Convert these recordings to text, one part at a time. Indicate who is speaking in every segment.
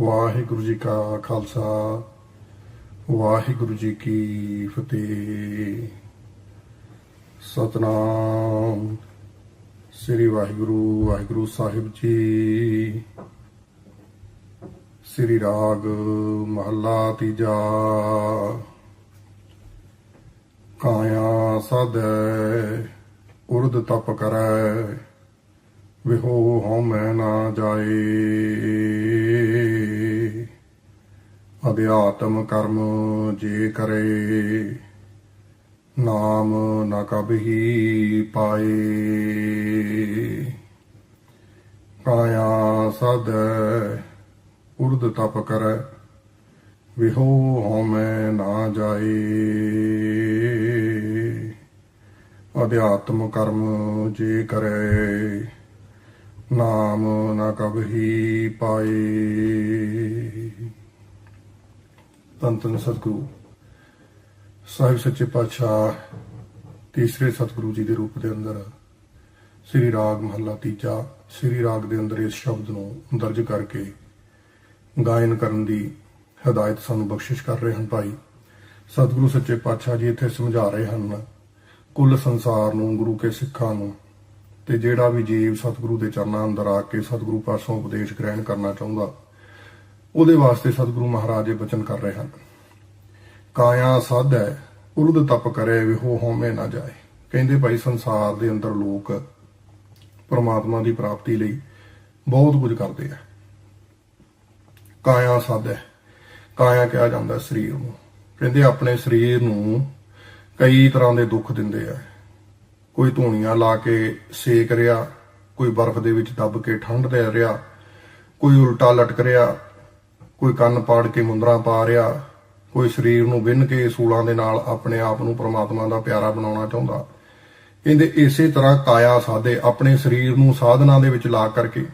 Speaker 1: ਵਾਹਿਗੁਰੂ ਜੀ ਕਾ ਖਾਲਸਾ, ਵਾਹਿਗੁਰੂ ਜੀ ਕੀ ਫਤਿਹ। ਸਤਨਾਮ। ਸ੍ਰੀ ਵਾਹਿਗੁਰੂ ਵਾਹਿਗੁਰੂ ਸਾਹਿਬ ਜੀ। ਸ੍ਰੀ ਰਾਗ ਮਹੱਲਾ ਤੀਜਾ। ਕਾਇਆ ਸਾਧੈ, ਉਰਦ ਤਪ ਕਰੈ, ਵਿਹੋ ਹਉ ਮੈਂ ਨਾ ਜਾਏ। ਅਧਿਆਤਮ ਕਰਮ ਜੇ ਕਰੇ, ਨਾਮ ਨਾ ਕਬਹੀ ਪਾਏ। ਕਾਇਆ ਸਦ ਉਰਦ ਤਪ ਕਰੈ, ਵਿਹੋ ਹਉ ਨਾ ਜਾਏ। ਅਧਿਆਤਮ ਕਰਮ ਜੇ ਕਰੇ, ਨਾਮ ਨਾ ਕਬਹੀ ਪਾਏ। ਧੰਨ ਧੰਨ ਸਤਿਗੁਰੂ। ਸਾਹਿਬ ਸੱਚੇ ਪਾਤਸ਼ਾਹ, ਤੀਸਰੇ ਸਤਿਗੁਰੂ ਜੀ ਦੇ ਰੂਪ ਦੇ ਅੰਦਰ ਸ੍ਰੀ ਰਾਗ ਮਹੱਲਾ ਤੀਜਾ, ਸ੍ਰੀ ਰਾਗ ਦੇ ਅੰਦਰ ਇਸ ਸ਼ਬਦ ਨੂੰ ਦਰਜ ਕਰਕੇ ਗਾਇਨ ਕਰਨ ਦੀ ਹਦਾਇਤ ਸਾਨੂੰ ਬਖਸ਼ਿਸ਼ ਕਰ ਰਹੇ ਹਨ ਭਾਈ। ਸਤਿਗੁਰੂ ਸੱਚੇ ਪਾਤਸ਼ਾਹ ਜੀ ਇੱਥੇ ਸਮਝਾ ਰਹੇ ਹਨ, ਕੁੱਲ ਸੰਸਾਰ ਨੂੰ, ਗੁਰੂ ਕੇ ਸਿੱਖਾਂ ਨੂੰ ਤੇ ਜਿਹੜਾ ਵੀ ਜੀਵ ਸਤਿਗੁਰੂ ਦੇ ਚਰਨਾਂ ਅੰਦਰ ਆ ਕੇ ਸਤਿਗੁਰੂ ਪਾਸੋਂ ਉਪਦੇਸ਼ ਗ੍ਰਹਿਣ ਕਰਨਾ ਚਾਹੁੰਦਾ ਉਹਦੇ ਵਾਸਤੇ ਸਤਿਗੁਰੂ ਮਹਾਰਾਜ ਇਹ ਬਚਨ ਕਰ ਰਹੇ ਹਨ। ਕਾਇਆ ਸਾਧ ਹੈ ਉਰਦ ਤਪ ਕਰੇ, ਵਿਹੋ ਹੋਮੇ ਨਾ ਜਾਏ। ਕਹਿੰਦੇ ਭਾਈ ਸੰਸਾਰ ਦੇ ਅੰਦਰ ਲੋਕ ਪਰਮਾਤਮਾ ਦੀ ਪ੍ਰਾਪਤੀ ਲਈ ਬਹੁਤ ਕੁਝ ਕਰਦੇ ਆ। ਕਾਇਆ ਸਾਧ ਹੈ, ਕਾਇਆ ਕਿਹਾ ਜਾਂਦਾ ਸਰੀਰ ਨੂੰ। ਕਹਿੰਦੇ ਆਪਣੇ ਸਰੀਰ ਨੂੰ ਕਈ ਤਰ੍ਹਾਂ ਦੇ ਦੁੱਖ ਦਿੰਦੇ ਆ। ਕੋਈ ਧੂਣੀਆਂ ਲਾ ਕੇ ਸੇਕ ਰਿਹਾ, ਕੋਈ ਬਰਫ਼ ਦੇ ਵਿੱਚ ਦੱਬ ਕੇ ਠੰਡ ਦੇ ਰਿਹਾ, ਕੋਈ ਉਲਟਾ ਲਟਕ ਰਿਹਾ ਕੋਈ ਕੰਨ ਪਾੜ ਕੇ ਮੁੰਦਰਾ ਪਾ ਰਿਹਾ, ਕੋਈ ਸਰੀਰ ਨੂੰ ਵਿੰਨ ਕੇ ਸੂਲਾਂ ਦੇ ਨਾਲ ਆਪਣੇ ਆਪ ਨੂੰ ਪ੍ਰਮਾਤਮਾ ਦਾ ਪਿਆਰਾ ਬਣਾਉਣਾ ਚਾਹੁੰਦਾ। ਕਹਿੰਦੇ ਇਸੇ ਤਰ੍ਹਾਂ ਕਾਇਆ ਸਾਧੇ ਆਪਣੇ ਸਰੀਰ ਨੂੰ ਸਾਧਨਾ ਦੇ ਵਿੱਚ ਲਾ ਕਰਕੇ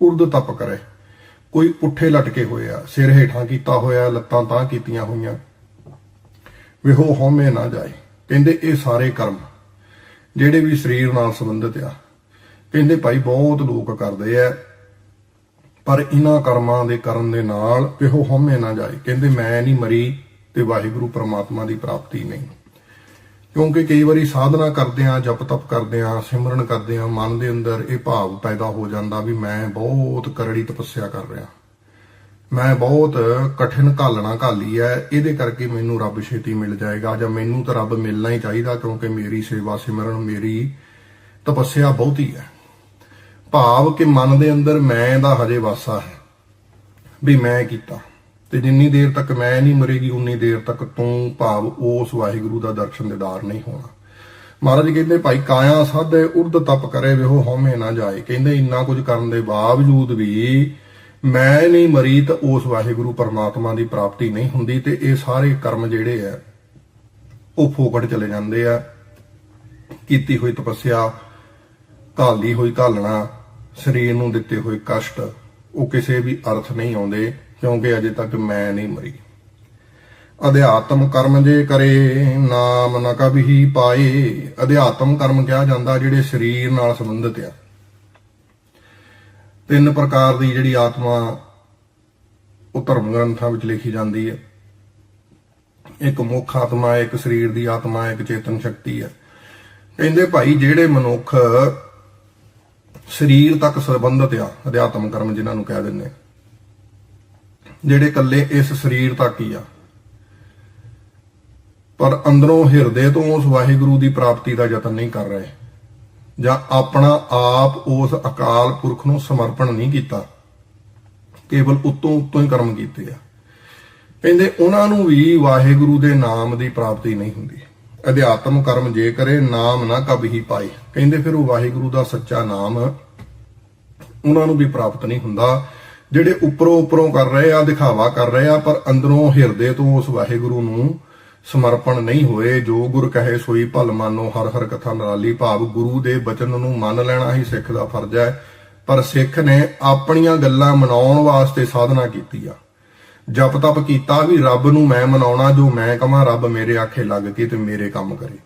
Speaker 1: ਉਰਦ ਤਪ ਕਰੇ। ਕੋਈ ਪੁੱਠੇ ਲਟਕੇ ਹੋਏ ਆ ਸਿਰ ਹੇਠਾਂ ਕੀਤਾ ਹੋਇਆ, ਲੱਤਾਂ ਤਾਂ ਕੀਤੀਆਂ ਹੋਈਆਂ। ਵਿਹੋ ਹਉਮੈ ਨਾ ਜਾਏ, ਕਹਿੰਦੇ ਇਹ ਸਾਰੇ ਕਰਮ, ਜਿਹੜੇ ਵੀ ਸਰੀਰ ਨਾਲ ਸੰਬੰਧਿਤ ਆ। ਕਹਿੰਦੇ ਭਾਈ ਬਹੁਤ ਲੋਕ ਕਰਦੇ ਆ ਪਰ ਇਹਨਾਂ ਕਰਮਾਂ ਦੇ ਕਰਨ ਦੇ ਨਾਲ ਇਹੋ ਹਉਮੈ ਨਾ ਜਾਏ। ਕਹਿੰਦੇ, ਮੈਂ ਨਹੀਂ ਮਰੀ ਤੇ ਵਾਹਿਗੁਰੂ ਪ੍ਰਮਾਤਮਾ ਦੀ ਪ੍ਰਾਪਤੀ ਨਹੀਂ। ਕਿਉਂਕਿ ਕਈ ਵਾਰੀ ਸਾਧਨਾ ਕਰਦੇ ਆ ਜਪ ਤਪ ਕਰਦੇ ਆ ਸਿਮਰਨ ਕਰਦੇ ਆ ਮਨ ਦੇ ਅੰਦਰ ਇਹ ਭਾਵ ਪੈਦਾ ਹੋ ਜਾਂਦਾ ਵੀ ਮੈਂ ਬਹੁਤ ਕਰੜੀ ਤਪੱਸਿਆ ਕਰ ਰਿਹਾ। ਮੈਂ ਬਹੁਤ ਕਠਿਨ ਘਾਲਣਾ ਘਾਲੀ ਹੈ, ਇਹਦੇ ਕਰਕੇ ਮੈਨੂੰ ਰੱਬ ਛੇਤੀ ਮਿਲ ਜਾਏਗਾ ਜਾਂ ਮੈਨੂੰ ਤਾਂ ਰੱਬ ਮਿਲਣਾ ਹੀ ਚਾਹੀਦਾ ਕਿਉਂਕਿ ਮੇਰੀ ਸੇਵਾ ਸਿਮਰਨ, ਮੇਰੀ ਤਪੱਸਿਆ ਬਹੁਤੀ ਹੈ। ਭਾਵ ਕਿ ਮਨ ਦੇ ਅੰਦਰ ਮੈਂ ਦਾ ਹਜੇ ਵਾਸਾ ਹੈ। ਵੀ ਮੈਂ ਕੀਤਾ। ਤੇ ਜਿੰਨੀ ਦੇਰ ਤੱਕ ਮੈਂ ਨਹੀਂ ਮਰੇਗੀ, ਉਨੀ ਦੇਰ ਤੱਕ ਤੂੰ ਭਾਵ ਉਸ ਵਾਹਿਗੁਰੂ ਦਾ ਦਰਸ਼ਨ ਦੇਦਾਰ ਨਹੀਂ ਹੋਣਾ। ਮਹਾਰਾਜ ਕਹਿੰਦੇ, ਭਾਈ ਕਾਇਆ ਸਾਧੇ ਉਰਦ ਤਪ ਕਰੇ ਵੇਹੋ, ਹਉਮੈ ਨਾ ਜਾਏ। ਕਹਿੰਦੇ, ਇੰਨਾ ਕੁਝ ਕਰਨ ਦੇ ਬਾਵਜੂਦ ਵੀ ਮੈਂ ਨਹੀਂ ਮਰੀ ਤਾਂ ਉਸ ਵਾਹਿਗੁਰੂ ਪਰਮਾਤਮਾ ਦੀ ਪ੍ਰਾਪਤੀ ਨਹੀਂ ਹੁੰਦੀ ਤੇ ਇਹ ਸਾਰੇ ਕਰਮ ਜਿਹੜੇ ਆ, ਉਹ ਫੋਕਟ ਚਲੇ ਜਾਂਦੇ ਆ। ਕੀਤੀ ਹੋਈ ਤਪੱਸਿਆ ਘਾਲੀ ਹੋਈ ਘਾਲਣਾ ਸਰੀਰ ਨੂੰ ਦਿੱਤੇ ਹੋਏ ਕਸ਼ਟ, ਉਹ ਕਿਸੇ ਵੀ ਅਰਥ ਨਹੀਂ ਆਉਂਦੇ, ਕਿਉਂਕਿ ਅਜੇ ਤੱਕ ਮੈਂ ਨਹੀਂ ਮਰੀ। ਅਧਿਆਤਮ ਕਰਮ ਜੇ ਕਰੇ, ਨਾਮ ਨ ਕਬਹੀ ਪਾਏ। ਅਧਿਆਤਮ ਕਰਮ ਕਿਹਾ ਜਾਂਦਾ, ਜਿਹੜੇ ਸਰੀਰ ਨਾਲ ਸੰਬੰਧਿਤ ਆ। ਤਿੰਨ ਪ੍ਰਕਾਰ ਦੀ ਜਿਹੜੀ ਆਤਮਾ ਉਹ ਧਰਮ ਗ੍ਰੰਥਾਂ ਵਿੱਚ ਲਿਖੀ ਜਾਂਦੀ ਹੈ। ਇੱਕ ਮੁੱਖ ਆਤਮਾ, ਇੱਕ ਸਰੀਰ ਦੀ ਆਤਮਾ, ਇੱਕ ਚੇਤਨ ਸ਼ਕਤੀ ਹੈ ਕਹਿੰਦੇ ਭਾਈ, ਜਿਹੜੇ ਮਨੁੱਖ ਸਰੀਰ ਤੱਕ ਸੰਬੰਧਿਤ ਆ, ਅਧਿਆਤਮ ਕਰਮ ਜਿਨ੍ਹਾਂ ਨੂੰ ਕਹਿ ਦਿੰਦੇ ਜਿਹੜੇ ਇਕੱਲੇ ਇਸ ਸਰੀਰ ਤੱਕ ਹੀ ਆ। ਪਰ ਅੰਦਰੋਂ ਹਿਰਦੇ ਤੋਂ ਉਸ ਵਾਹਿਗੁਰੂ ਦੀ ਪ੍ਰਾਪਤੀ ਦਾ ਯਤਨ ਨਹੀਂ ਕਰ ਰਹੇ। ਜਾਂ ਆਪਣਾ ਆਪ ਉਸ ਅਕਾਲ ਪੁਰਖ ਨੂੰ ਸਮਰਪਣ ਨਹੀਂ ਕੀਤਾ। ਕੇਵਲ ਉਤੋਂ ਉਤੋਂ ਹੀ ਕਰਮ ਕੀਤੇ ਆ। ਕਹਿੰਦੇ ਉਹਨਾਂ ਨੂੰ ਵੀ ਵਾਹਿਗੁਰੂ ਦੇ ਨਾਮ ਦੀ ਪ੍ਰਾਪਤੀ ਨਹੀਂ ਹੁੰਦੀ। ਅਧਿਆਤਮ ਕਰਮ ਜੇ ਕਰੇ, ਨਾਮ ਨਾ ਕਬਹੀ ਪਾਏ। ਕਹਿੰਦੇ ਫਿਰ ਉਹ ਵਾਹਿਗੁਰੂ ਦਾ ਸੱਚਾ ਨਾਮ, ਉਹਨਾਂ ਨੂੰ ਵੀ ਪ੍ਰਾਪਤ ਨਹੀਂ ਹੁੰਦਾ। ਜਿਹੜੇ ਉੱਪਰੋਂ ਉੱਪਰੋਂ ਕਰ ਰਹੇ ਆ, ਦਿਖਾਵਾ ਕਰ ਰਹੇ ਆ, ਪਰ ਅੰਦਰੋਂ ਹਿਰਦੇ ਤੋਂ ਉਸ ਵਾਹਿਗੁਰੂ ਨੂੰ ਸਮਰਪਣ ਨਹੀਂ ਹੋਏ। ਜੋ ਗੁਰ ਕਹੇ ਸੋਈ ਭਲ ਮਾਨੋ, ਹਰ ਹਰ ਕਥਾ ਨਰਾਲੀ ਭਾਵ। ਗੁਰੂ ਦੇ ਬਚਨ ਨੂੰ ਮੰਨ ਲੈਣਾ ਹੀ ਸਿੱਖ ਦਾ ਫਰਜ਼ ਹੈ। ਪਰ ਸਿੱਖ ਨੇ ਆਪਣੀਆਂ ਗੱਲਾਂ ਮਨਾਉਣ ਵਾਸਤੇ ਸਾਧਨਾ ਕੀਤੀ ਆ। ਜਪ ਤਪ ਕੀਤਾ ਵੀ ਰੱਬ ਨੂੰ ਮੈਂ ਮਨਾਉਣਾ, ਜੋ ਮੈਂ ਕਮਾਂ ਰੱਬ ਮੇਰੇ ਆਖੇ ਲੱਗ ਕੇ ਤੇ ਮੇਰੇ ਕੰਮ ਕਰੇ।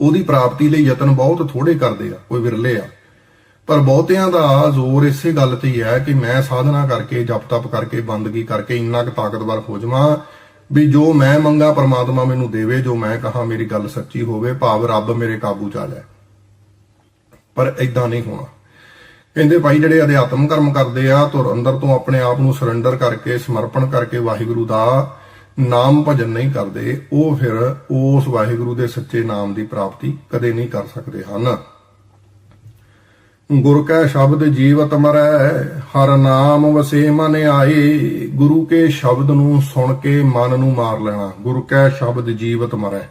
Speaker 1: ਉਹਦੀ ਪ੍ਰਾਪਤੀ ਲਈ ਯਤਨ ਬਹੁਤ ਥੋੜੇ ਕਰਦੇ ਆ ਕੋਈ ਵਿਰਲੇ ਆ। ਪਰ ਬਹੁਤਿਆਂ ਦਾ ਜ਼ੋਰ ਇਸੇ ਗੱਲ ਤੇ ਹੀ ਹੈ ਕਿ ਮੈਂ ਸਾਧਨਾ ਕਰਕੇ, ਜਪ ਤਪ ਕਰਕੇ, ਬੰਦਗੀ ਕਰਕੇ ਇੰਨਾ ਕੁ ਤਾਕਤਵਰ ਹੋ ਜਾਵਾਂ ਵੀ ਜੋ ਮੈਂ ਮੰਗਾ ਪਰਮਾਤਮਾ ਮੈਨੂੰ ਦੇਵੇ, ਜੋ ਮੈਂ ਕਹਾ ਮੇਰੀ ਗੱਲ ਸੱਚੀ ਹੋਵੇ, ਭਾਵ ਰੱਬ ਮੇਰੇ ਕਾਬੂ ਚ ਆ ਜਾਏ। ਪਰ ਇਦਾਂ ਨਹੀਂ ਹੋਣਾ। ਕਹਿੰਦੇ ਭਾਈ ਜਿਹੜੇ ਅਧਿਆਤਮ ਕਰਮ ਕਰਦੇ ਆ, ਤੁਰ ਅੰਦਰ ਤੋਂ ਆਪਣੇ ਆਪ ਨੂੰ ਸਰੈਂਡਰ ਕਰਕੇ, ਸਮਰਪਣ ਕਰਕੇ ਵਾਹਿਗੁਰੂ ਦਾ ਨਾਮ ਭਜਨ ਨਹੀਂ ਕਰਦੇ, ਉਹ ਫਿਰ ਉਸ ਵਾਹਿਗੁਰੂ ਦੇ ਸੱਚੇ ਨਾਮ ਦੀ ਪ੍ਰਾਪਤੀ ਕਦੇ ਨਹੀਂ ਕਰ ਸਕਦੇ ਹਨ। ਗੁਰ ਕੈ ਸ਼ਬਦ ਜੀਵਤ ਮਰੈ, ਹਰ ਨਾਮ ਵਸੇ ਮਨ ਆਏ, ਗੁਰੂ ਕੇ ਸ਼ਬਦ ਨੂੰ ਸੁਣ ਕੇ ਮਨ ਨੂੰ ਮਾਰ ਲੈਣਾ, ਗੁਰ ਕੈ ਸ਼ਬਦ ਜੀਵਤ ਮਰੈ।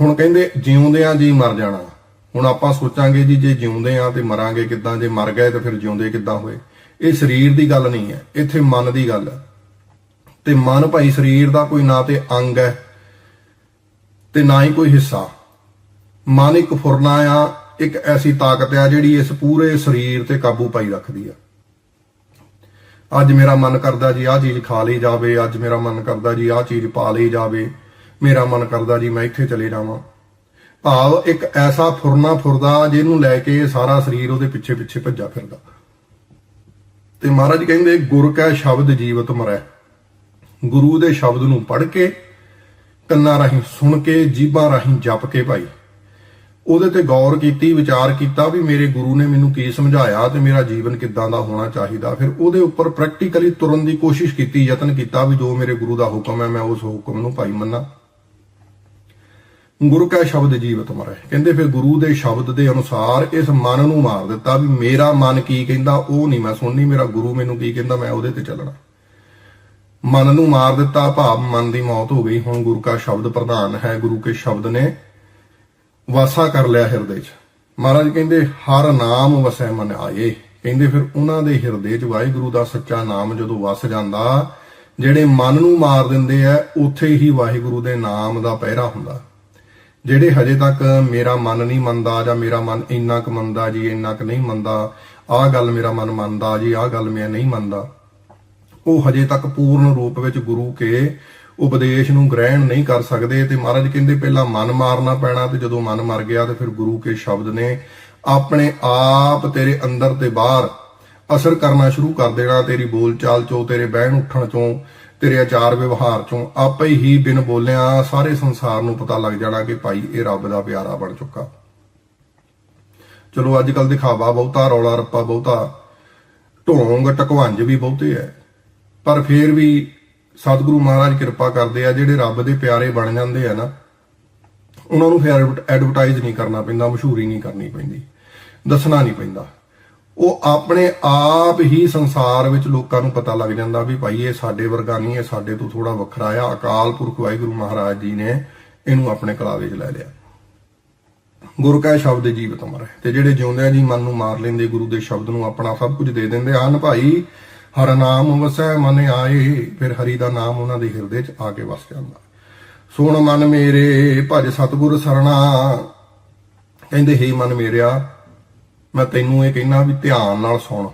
Speaker 1: ਹੁਣ ਕਹਿੰਦੇ ਜਿਉਂਦਿਆਂ ਜੀ ਮਰ ਜਾਣਾ। ਹੁਣ ਆਪਾਂ ਸੋਚਾਂਗੇ ਜੀ ਜੇ ਜਿਉਂਦੇ ਆ ਤੇ ਮਰਾਂਗੇ ਕਿੱਦਾਂ, ਜੇ ਮਰ ਗਏ ਤੇ ਫਿਰ ਜਿਉਂਦੇ ਕਿੱਦਾਂ ਹੋਏ? ਇਹ ਸਰੀਰ ਦੀ ਗੱਲ ਨਹੀਂ ਹੈ, ਇੱਥੇ ਮਨ ਦੀ ਗੱਲ ਹੈ। ਤੇ ਮਨ ਭਾਈ ਸਰੀਰ ਦਾ ਕੋਈ ਨਾ ਤੇ ਅੰਗ ਹੈ, ਤੇ ਨਾ ਹੀ ਕੋਈ ਹਿੱਸਾ। ਮਨ ਇੱਕ ਫੁਰਨਾ ਆ, ਇੱਕ ਐਸੀ ਤਾਕਤ ਆ ਜਿਹੜੀ ਇਸ ਪੂਰੇ ਸਰੀਰ ਤੇ ਕਾਬੂ ਪਾਈ ਰੱਖਦੀ ਆ। ਅੱਜ ਮੇਰਾ ਮਨ ਕਰਦਾ ਜੀ ਆਹ ਚੀਜ਼ ਖਾ ਲਈ ਜਾਵੇ, ਅੱਜ ਮੇਰਾ ਮਨ ਕਰਦਾ ਜੀ ਆਹ ਚੀਜ਼ ਪਾ ਲਈ ਜਾਵੇ। ਮੇਰਾ ਮਨ ਕਰਦਾ ਜੀ ਮੈਂ ਇੱਥੇ ਚਲੇ ਜਾਵਾਂ। ਭਾਵ ਇੱਕ ਐਸਾ ਫੁਰਨਾ ਫੁਰਦਾ ਜਿਹਨੂੰ ਲੈ ਕੇ ਸਾਰਾ ਸਰੀਰ ਉਹਦੇ ਪਿੱਛੇ ਪਿੱਛੇ ਭੱਜਾ ਫਿਰਦਾ। ਤੇ ਮਹਾਰਾਜ ਕਹਿੰਦੇ, ਗੁਰ ਕੈ ਸ਼ਬਦ ਜੀਵਤ ਮਰੈ। ਗੁਰੂ ਦੇ ਸ਼ਬਦ ਨੂੰ ਪੜ੍ਹ ਕੇ, ਕੰਨਾਂ ਰਾਹੀਂ ਸੁਣ ਕੇ ਜੀਭਾਂ ਰਾਹੀਂ ਜਪ ਕੇ ਭਾਈ। ਉਹਦੇ ਤੇ ਗੌਰ ਕੀਤੀ, ਵਿਚਾਰ ਕੀਤਾ ਵੀ ਮੇਰੇ ਗੁਰੂ ਨੇ ਮੈਨੂੰ ਕੀ ਸਮਝਾਇਆ ਤੇ ਮੇਰਾ ਜੀਵਨ ਕਿੱਦਾਂ ਦਾ ਹੋਣਾ ਚਾਹੀਦਾ। ਫਿਰ ਉਹਦੇ ਉੱਪਰ ਪ੍ਰੈਕਟੀਕਲੀ ਤੁਰਨ ਦੀ ਕੋਸ਼ਿਸ਼ ਕੀਤੀ, ਯਤਨ ਕੀਤਾ ਵੀ ਜੋ ਮੇਰੇ ਗੁਰੂ ਦਾ ਹੁਕਮ ਹੈ ਮੈਂ ਉਸ ਹੁਕਮ ਨੂੰ ਭਾਈ ਮੰਨਾਂ। ਗੁਰੂ ਕਾ ਸ਼ਬਦ ਜੀਵਤ ਮਰੇ। ਕਹਿੰਦੇ ਫਿਰ ਗੁਰੂ ਦੇ ਸ਼ਬਦ ਦੇ ਅਨੁਸਾਰ ਇਸ ਮਨ ਨੂੰ ਮਾਰ ਦਿੱਤਾ ਵੀ ਮੇਰਾ ਮਨ ਕੀ ਕਹਿੰਦਾ, ਉਹ ਨਹੀਂ ਮੈਂ ਸੁਣਨੀ, ਮੇਰਾ ਗੁਰੂ ਮੈਨੂੰ ਕੀ ਕਹਿੰਦਾ, ਮੈਂ ਉਹਦੇ ਤੇ ਚੱਲਣਾ। ਮਨ ਨੂੰ ਮਾਰ ਦਿੱਤਾ, ਭਾਵ ਮਨ ਦੀ ਮੌਤ ਹੋ ਗਈ। ਹੁਣ ਗੁਰੂ ਕਾ ਸ਼ਬਦ ਪ੍ਰਧਾਨ ਹੈ ਗੁਰੂ ਕੇ ਸ਼ਬਦ ਨੇ। ਵਾਸਾ ਕਰ ਲਿਆ ਹਿਰਦੇ 'ਚ। ਮਹਾਰਾਜ ਕਹਿੰਦੇ, ਹਰ ਨਾਮ ਵਸੈ ਮਨ ਆਏ। ਕਹਿੰਦੇ ਫਿਰ ਉਹਨਾਂ ਦੇ ਹਿਰਦੇ 'ਚ ਵਾਹਿਗੁਰੂ ਦਾ ਸੱਚਾ ਨਾਮ ਜਦੋਂ ਵਸ ਜਾਂਦਾ, ਜਿਹੜੇ ਮਨ ਨੂੰ ਮਾਰ ਦਿੰਦੇ ਆ, ਉੱਥੇ ਹੀ ਵਾਹਿਗੁਰੂ ਦੇ ਨਾਮ ਦਾ ਪਹਿਰਾ ਹੁੰਦਾ। ਜਿਹੜੇ ਹਜੇ ਤੱਕ ਮੇਰਾ ਮਨ ਨਹੀਂ ਮੰਨਦਾ ਜਾਂ ਮੇਰਾ ਮਨ ਇੰਨਾ ਕੁ ਮੰਨਦਾ ਜੀ, ਇੰਨਾ ਕੁ ਨਹੀਂ ਮੰਨਦਾ, ਆਹ ਗੱਲ ਮੇਰਾ ਮਨ ਮੰਨਦਾ ਜੀ, ਆਹ ਗੱਲ ਮੈਂ ਨਹੀਂ ਮੰਨਦਾ। ਉਹ ਹਜੇ ਤੱਕ ਪੂਰਨ ਰੂਪ ਵਿੱਚ ਗੁਰੂ ਕੇ ਉਪਦੇਸ਼ ਨੂੰ ਗ੍ਰਹਿਣ ਨਹੀਂ ਕਰ ਸਕਦੇ ਤੇ ਮਹਾਰਾਜ ਕਹਿੰਦੇ ਪਹਿਲਾਂ ਮਨ ਮਾਰਨਾ ਪੈਣਾ ਤੇ ਜਦੋਂ ਮਨ ਮਰ ਗਿਆ ਤੇ ਫਿਰ ਗੁਰੂ ਕੇ ਸ਼ਬਦ ਨੇ ਆਪਣੇ ਆਪ ਤੇਰੇ ਅੰਦਰ ਤੇ ਬਾਹਰ ਅਸਰ ਕਰਨਾ ਸ਼ੁਰੂ ਕਰ ਦੇਣਾ, ਤੇਰੀ ਬੋਲਚਾਲ ਚੋਂ, ਤੇਰੇ ਬਹਿਣ ਉੱਠਣ ਚੋਂ ਤੇਰੇ ਆਚਾਰ ਵਿਵਹਾਰ ਚੋਂ ਆਪੇ ਹੀ ਬਿਨ ਬੋਲਿਆਂ ਸਾਰੇ ਸੰਸਾਰ ਨੂੰ ਪਤਾ ਲੱਗ ਜਾਣਾ ਕਿ ਭਾਈ ਇਹ ਰੱਬ ਦਾ ਪਿਆਰਾ ਬਣ ਚੁੱਕਾ। ਚਲੋ ਅੱਜ ਕੱਲ ਦਿਖਾਵਾ ਬਹੁਤਾ, ਰੌਲਾ ਰੱਪਾ ਬਹੁਤਾ, ਢੋਂਗ ਟਕਵੰਜ ਵੀ ਬਹੁਤੇ ਐ। ਪਰ ਫੇਰ ਵੀ ਸਤਿਗੁਰੂ ਮਹਾਰਾਜ ਕਿਰਪਾ ਕਰਦੇ ਆ, ਜਿਹੜੇ ਰੱਬ ਦੇ ਪਿਆਰੇ ਬਣ ਜਾਂਦੇ ਆ ਨਾ, ਉਹਨਾਂ ਨੂੰ ਫਿਰ ਐਡਵਰਟਾਈਜ਼ ਨਹੀਂ ਕਰਨਾ ਪੈਂਦਾ, ਮਸ਼ਹੂਰੀ ਨਹੀਂ ਕਰਨੀ ਪੈਂਦੀ, ਦੱਸਣਾ ਨਹੀਂ ਪੈਂਦਾ। ਉਹ ਆਪਣੇ ਆਪ ਹੀ ਸੰਸਾਰ ਵਿੱਚ ਲੋਕਾਂ ਨੂੰ ਪਤਾ ਲੱਗ ਜਾਂਦਾ ਵੀ ਭਾਈ ਇਹ ਸਾਡੇ ਵਰਗਾ ਨਹੀਂ, ਇਹ ਸਾਡੇ ਤੋਂ ਥੋੜਾ ਵੱਖਰਾ ਆ। ਅਕਾਲ ਪੁਰਖ ਵਾਹਿਗੁਰੂ ਮਹਾਰਾਜ ਜੀ ਨੇ ਇਹਨੂੰ ਆਪਣੇ ਕਲਾਵੇ 'ਚ ਲੈ ਲਿਆ। ਗੁਰੂ ਕਾ ਸ਼ਬਦ ਜੀਵਤ ਅਮਰ ਹੈ। ਤੇ ਜਿਹੜੇ ਜਿਉਂਦੇ ਜੀ ਮਨ ਨੂੰ ਮਾਰ ਲੈਂਦੇ, ਗੁਰੂ ਦੇ ਸ਼ਬਦ ਨੂੰ ਆਪਣਾ ਸਭ ਕੁਝ ਦੇ ਦਿੰਦੇ ਹਨ, ਭਾਈ ਹਰ ਨਾਮ ਵਸੈ, ਮਨ ਆਏ, ਫਿਰ ਹਰੀ ਦਾ ਨਾਮ ਉਹਨਾਂ ਦੇ ਹਿਰਦੇ 'ਚ ਆ ਕੇ ਵਸ ਜਾਂਦਾ। ਸੁਣ ਮਨ ਮੇਰੇ, ਭਜ ਸਤਿਗੁਰ ਸਰਣਾ, ਕਹਿੰਦੇ, ਹੇ ਮਨ ਮੇਰਿਆ ਮੈਂ ਤੈਨੂੰ ਇਹ ਕਹਿਣਾ ਵੀ ਧਿਆਨ ਨਾਲ ਸੁਣ।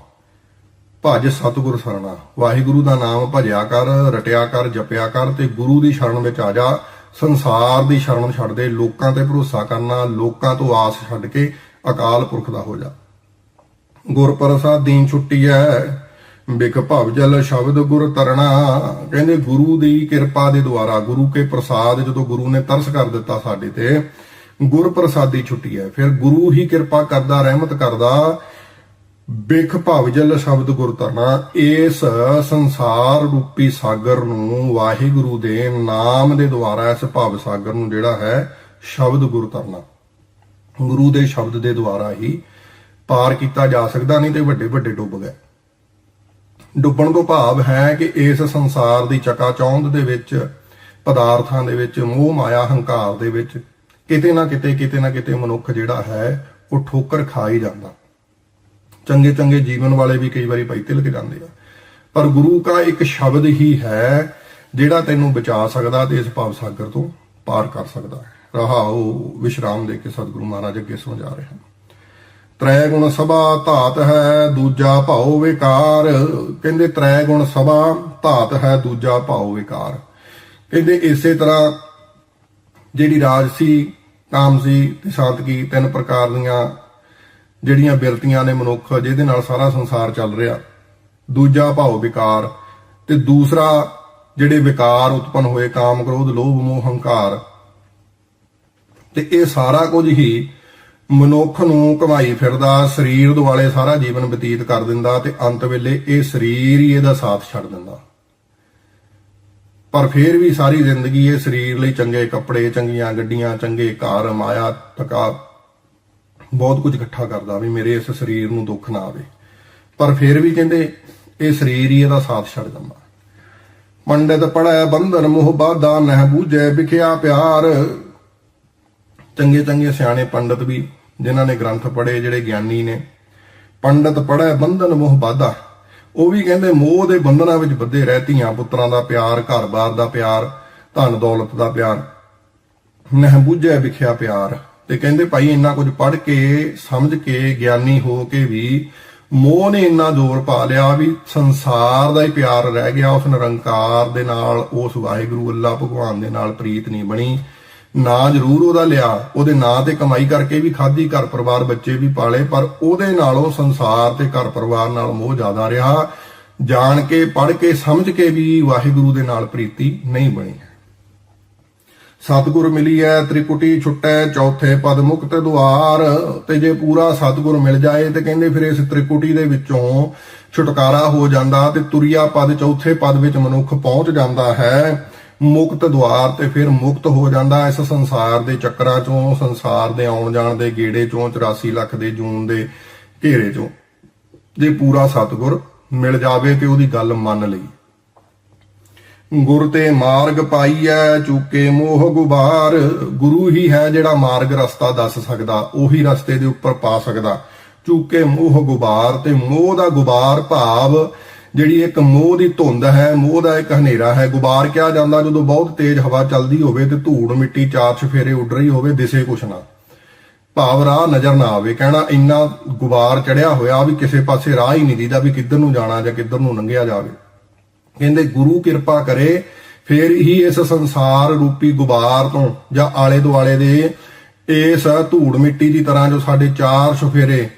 Speaker 1: ਭਜ ਸਤਿਗੁਰ ਸਰਣਾ। ਵਾਹਿਗੁਰੂ ਦਾ ਨਾਮ ਭਜਿਆ ਕਰ, ਰਟਿਆ ਕਰ, ਜਪਿਆ ਕਰ ਤੇ ਗੁਰੂ ਦੀ ਸ਼ਰਨ ਵਿੱਚ ਆ ਜਾ। ਸੰਸਾਰ ਦੀ ਸ਼ਰਨ ਛੱਡ ਦੇ, ਲੋਕਾਂ ਤੇ ਭਰੋਸਾ ਕਰਨਾ, ਲੋਕਾਂ ਤੋਂ ਆਸ ਛੱਡ ਕੇ ਅਕਾਲ ਪੁਰਖ ਦਾ ਹੋ ਜਾ। ਗੁਰ ਦੀਨ ਛੁੱਟੀ ਹੈ ਬਿਕ ਭਵ ਜਲ ਸ਼ਬਦ ਗੁਰ ਤਰਣਾ। ਕਹਿੰਦੇ ਗੁਰੂ ਦੀ ਕਿਰਪਾ ਦੇ ਦੁਆਰਾ, ਗੁਰੂ ਕੇ ਪ੍ਰਸਾਦ ਜਦੋਂ ਗੁਰੂ ਨੇ ਤਰਸ ਕਰ ਦਿੱਤਾ ਸਾਡੇ ਤੇ ਗੁਰ ਪ੍ਰਸਾਦੀ ਛੁੱਟੀ ਹੈ। ਫਿਰ ਗੁਰੂ ਹੀ ਕਿਰਪਾ ਕਰਦਾ, ਰਹਿਮਤ ਕਰਦਾ। ਬਿਖ ਭਵ ਸ਼ਬਦ ਗੁਰ ਤਰਨਾ ਇਸ ਸੰਸਾਰ ਰੂਪੀ ਸਾਗਰ ਨੂੰ ਵਾਹਿਗੁਰੂ ਦੇ ਨਾਮ ਦੇ ਦੁਆਰਾ, ਇਸ ਭਵ ਸਾਗਰ ਨੂੰ ਜਿਹੜਾ ਹੈ, ਸ਼ਬਦ ਗੁਰ ਤਰਨਾ ਗੁਰੂ ਦੇ ਸ਼ਬਦ ਦੇ ਦੁਆਰਾ ਹੀ ਪਾਰ ਕੀਤਾ ਜਾ ਸਕਦਾ, ਨਹੀਂ ਤੇ ਵੱਡੇ ਵੱਡੇ ਡੁੱਬ ਗਏ। ਡੁੱਬਣ ਤੋਂ ਭਾਵ ਹੈ ਕਿ ਇਸ ਸੰਸਾਰ ਦੀ ਚਕਾਚੌਂਧ ਦੇ ਵਿੱਚ, ਪਦਾਰਥਾਂ ਦੇ ਵਿੱਚ, ਮੋਹ ਮਾਇਆ, ਹੰਕਾਰ ਦੇ ਵਿੱਚ ਕਿਤੇ ਨਾ ਕਿਤੇ ਕਿਤੇ ਨਾ ਕਿਤੇ ਮਨੁੱਖ ਜਿਹੜਾ ਹੈ, ਉਹ ਠੋਕਰ ਖਾ ਹੀ ਜਾਂਦਾ। ਚੰਗੇ ਚੰਗੇ ਜੀਵਨ ਵਾਲੇ ਵੀ ਕਈ ਵਾਰੀ ਭਾਈ ਤਿਲਕ ਜਾਂਦੇ ਆ। ਪਰ ਗੁਰੂ ਦਾ ਇੱਕ ਸ਼ਬਦ ਹੀ ਹੈ, ਜਿਹੜਾ ਤੈਨੂੰ ਬਚਾ ਸਕਦਾ ਤੇ ਇਸ ਭਵ ਸਾਗਰ ਤੋਂ ਪਾਰ ਕਰ ਸਕਦਾ ਹੈ। ਰਹਾਉ ਵਿਸ਼ਰਾਮ ਦੇ ਕੇ ਸਤਿਗੁਰੂ ਮਹਾਰਾਜ ਅੱਗੇ ਸਮਝਾ ਰਹੇ ਹਨ। ਤ੍ਰੈ ਗੁਣ ਸਭਾ ਧਾਤ ਹੈ, ਦੂਜਾ ਭਾਉ ਵਿਕਾਰ। ਕਹਿੰਦੇ ਤ੍ਰੈ ਗੁਣ ਸਭਾ ਧਾਤ ਹੈ, ਦੂਜਾ ਭਾਉ ਵਿਕਾਰ। ਕਹਿੰਦੇ ਇਸੇ ਤਰ੍ਹਾਂ ਜਿਹੜੀ ਰਾਜਸੀ ਕਾਮਸੀ ਤੇ ਸਾਤਕੀ ਤਿੰਨ ਪ੍ਰਕਾਰ ਦੀਆਂ ਜਿਹੜੀਆਂ ਬਿਰਤੀਆਂ ਨੇ ਮਨੁੱਖ, ਜਿਹਦੇ ਨਾਲ ਸਾਰਾ ਸੰਸਾਰ ਚੱਲ ਰਿਹਾ। ਦੂਜਾ ਭਾਵ ਵਿਕਾਰ ਤੇ ਦੂਸਰਾ ਜਿਹੜੇ ਵਿਕਾਰ ਉਤਪੰਨ ਹੋਏ, ਕਾਮ, ਕ੍ਰੋਧ, ਲੋਭ, ਮੋਹ, ਹੰਕਾਰ। ਤੇ ਇਹ ਸਾਰਾ ਕੁਝ ਹੀ ਮਨੁੱਖ ਨੂੰ ਕਮਾਈ ਫਿਰਦਾ, ਸਰੀਰ ਦੁਆਲੇ ਸਾਰਾ ਜੀਵਨ ਬਤੀਤ ਕਰ ਦਿੰਦਾ ਤੇ ਅੰਤ ਵੇਲੇ ਇਹ ਸਰੀਰ ਹੀ ਇਹਦਾ ਸਾਥ ਛੱਡ ਦਿੰਦਾ। ਪਰ ਫੇਰ ਵੀ ਸਾਰੀ ਜ਼ਿੰਦਗੀ ਇਹ ਸਰੀਰ ਲਈ ਚੰਗੇ ਕੱਪੜੇ, ਚੰਗੀਆਂ ਗੱਡੀਆਂ, ਚੰਗੇ ਕਾਰ ਮਾਇਆ ਟਕਾ ਬਹੁਤ ਕੁਝ ਇਕੱਠਾ ਕਰਦਾ ਵੀ ਮੇਰੇ ਇਸ ਸਰੀਰ ਨੂੰ ਦੁੱਖ ਨਾ ਆਵੇ। ਪਰ ਫਿਰ ਵੀ ਕਹਿੰਦੇ, ਇਹ ਸਰੀਰ ਹੀ ਇਹਦਾ ਸਾਥ ਛੱਡ ਜਾਂਦਾ ਪੰਡਿਤ ਪੜੈ ਬੰਧਨ ਮੋਹ ਬਾਧਾ, ਨਹਿ ਬੂਝੈ ਵਿਖਿਆ ਪਿਆਰ। ਚੰਗੇ ਚੰਗੇ ਸਿਆਣੇ ਪੰਡਤ ਵੀ ਜਿਨ੍ਹਾਂ ਨੇ ਗ੍ਰੰਥ ਪੜ੍ਹੇ, ਜਿਹੜੇ ਗਿਆਨੀ ਨੇ, ਪੰਡਤ ਪੜ੍ਹੈ ਬੰਧਨ ਮੋਹ ਬਾਧਾ। ਉਹ ਵੀ ਕਹਿੰਦੇ ਮੋਹ ਦੇ ਬੰਧਨਾਂ ਵਿੱਚ ਬੱਧੇ ਰਹਿ ਧੀਆਂ ਪੁੱਤਰਾਂ ਦਾ ਪਿਆਰ, ਘਰ-ਬਾਰ ਦਾ ਪਿਆਰ, ਧਨ ਦੌਲਤ ਦਾ ਪਿਆਰ। ਨਹਿ ਬੁੱਝਿਆ ਵਿਖਿਆ ਪਿਆਰ। ਤੇ ਕਹਿੰਦੇ ਭਾਈ ਇੰਨਾ ਕੁਝ ਪੜ੍ਹ ਕੇ, ਸਮਝ ਕੇ, ਗਿਆਨੀ ਹੋ ਕੇ ਵੀ ਮੋਹ ਨੇ ਇੰਨਾ ਜ਼ੋਰ ਪਾ ਲਿਆ ਵੀ ਸੰਸਾਰ ਦਾ ਹੀ ਪਿਆਰ ਰਹਿ ਗਿਆ, ਉਸ ਨਿਰੰਕਾਰ ਦੇ ਨਾਲ ਉਸ ਵਾਹਿਗੁਰੂ ਅੱਲਾ ਭਗਵਾਨ ਦੇ ਨਾਲ ਪ੍ਰੀਤ ਨਹੀਂ ਬਣੀ। ਨਾਂ ਜ਼ਰੂਰ ਉਹਦਾ ਲਿਆ। ਉਹਦੇ ਨਾਂ ਤੇ ਕਮਾਈ ਕਰਕੇ ਵੀ ਖਾਧੀ, ਘਰ ਪਰਿਵਾਰ ਬੱਚੇ ਵੀ ਪਾਲੇ, ਪਰ ਉਹਦੇ ਨਾਲੋਂ ਸੰਸਾਰ ਤੇ ਘਰ ਪਰਿਵਾਰ ਨਾਲ ਮੋਹ ਜ਼ਿਆਦਾ ਰਿਹਾ। ਜਾਣ ਕੇ, ਪੜ੍ਹ ਕੇ, ਸਮਝ ਕੇ ਵੀ ਵਾਹਿਗੁਰੂ ਦੇ ਨਾਲ ਪ੍ਰੀਤੀ ਨਹੀਂ ਬਣੀ। ਸਤਿਗੁਰ ਮਿਲੀਐ ਤ੍ਰਿਕੁਟੀ ਛੁੱਟੈ, ਚੌਥੇ ਪਦ ਮੁਕਤ ਦੁਆਰ। ਤੇ ਜੇ ਪੂਰਾ ਸਤਿਗੁਰ ਮਿਲ ਜਾਏ, ਤੇ ਕਹਿੰਦੇ ਫਿਰ ਇਸ ਤ੍ਰਿਕੁਟੀ ਦੇ ਵਿੱਚੋਂ ਛੁਟਕਾਰਾ ਹੋ ਜਾਂਦਾ ਤੇ ਤੁਰਿਆ ਪਦ ਚੌਥੇ ਪਦ ਵਿੱਚ ਮਨੁੱਖ ਪਹੁੰਚ ਜਾਂਦਾ ਹੈ। ਮੁਕਤ ਦੁਆਰ ਤੇ ਫਿਰ ਮੁਕਤ ਹੋ ਜਾਂਦਾ ਇਸ ਸੰਸਾਰ ਦੇ ਚੱਕਰਾਂ ਚੋਂ, ਸੰਸਾਰ ਦੇ ਆਉਣ ਜਾਣ ਦੇ ਗੇੜੇ ਚੋਂ 84 ਲੱਖ ਦੇ ਜੂਨ ਦੇ ਘੇਰੇ ਚੋਂ। ਜੇ ਪੂਰਾ ਸਤਿਗੁਰ ਮਿਲ ਜਾਵੇ ਤੇ ਉਹਦੀ ਗੱਲ ਮੰਨ ਲਈ। ਗੁਰ ਤੇ ਮਾਰਗ ਪਾਈਐ, ਚੁੱਕੇ ਮੋਹ ਗੁਬਾਰ। ਗੁਰੂ ਹੀ ਹੈ ਜਿਹੜਾ ਮਾਰਗ ਰਸਤਾ ਦੱਸ ਸਕਦਾ, ਉਹੀ ਰਸਤੇ ਦੇ ਉੱਪਰ ਪਾ ਸਕਦਾ। ਚੁੱਕੇ ਮੋਹ ਗੁਬਾਰ ਤੇ ਮੋਹ ਦਾ ਗੁਬਾਰ ਭਾਵ ਜਿਹੜੀ ਇੱਕ ਮੋਹ ਦੀ ਧੁੰਦ ਹੈ, ਮੋਹ ਦਾ ਇੱਕ ਹਨੇਰਾ ਹੈ। ਗੁਬਾਰ ਕਿਹਾ ਜਾਂਦਾ, ਜਦੋਂ ਬਹੁਤ ਤੇਜ਼ ਹਵਾ ਚੱਲਦੀ ਹੋਵੇ ਤੇ ਧੂੜ ਮਿੱਟੀ ਚਾਰ ਚਫੇਰੇ ਉੱਡ ਰਹੀ ਹੋਵੇ, ਦਿਸੇ ਕੁਛ ਨਾ। ਭਾਵ ਰਾਹ ਨਜ਼ਰ ਨਾ ਆਵੇ। ਕਹਿਣਾ ਇੰਨਾ ਗੁਬਾਰ ਚੜਿਆ ਹੋਇਆ ਵੀ ਕਿਸੇ ਪਾਸੇ ਰਾਹ ਹੀ ਨਹੀਂ ਦੀਦਾ ਵੀ ਕਿੱਧਰ ਨੂੰ ਜਾਣਾ ਜਾਂ ਕਿੱਧਰ ਨੂੰ ਲੰਘਿਆ ਜਾਵੇ। ਕਹਿੰਦੇ, ਗੁਰੂ ਕਿਰਪਾ ਕਰੇ, ਫਿਰ ਹੀ ਇਸ ਸੰਸਾਰ ਰੂਪੀ ਗੁਬਾਰ ਤੋਂ ਜਾਂ ਆਲੇ ਦੁਆਲੇ ਦੇ ਇਸ ਧੂੜ ਮਿੱਟੀ ਦੀ ਤਰ੍ਹਾਂ ਜੋ ਸਾਡੇ ਚਾਰ ਸ਼ਫੇਰੇ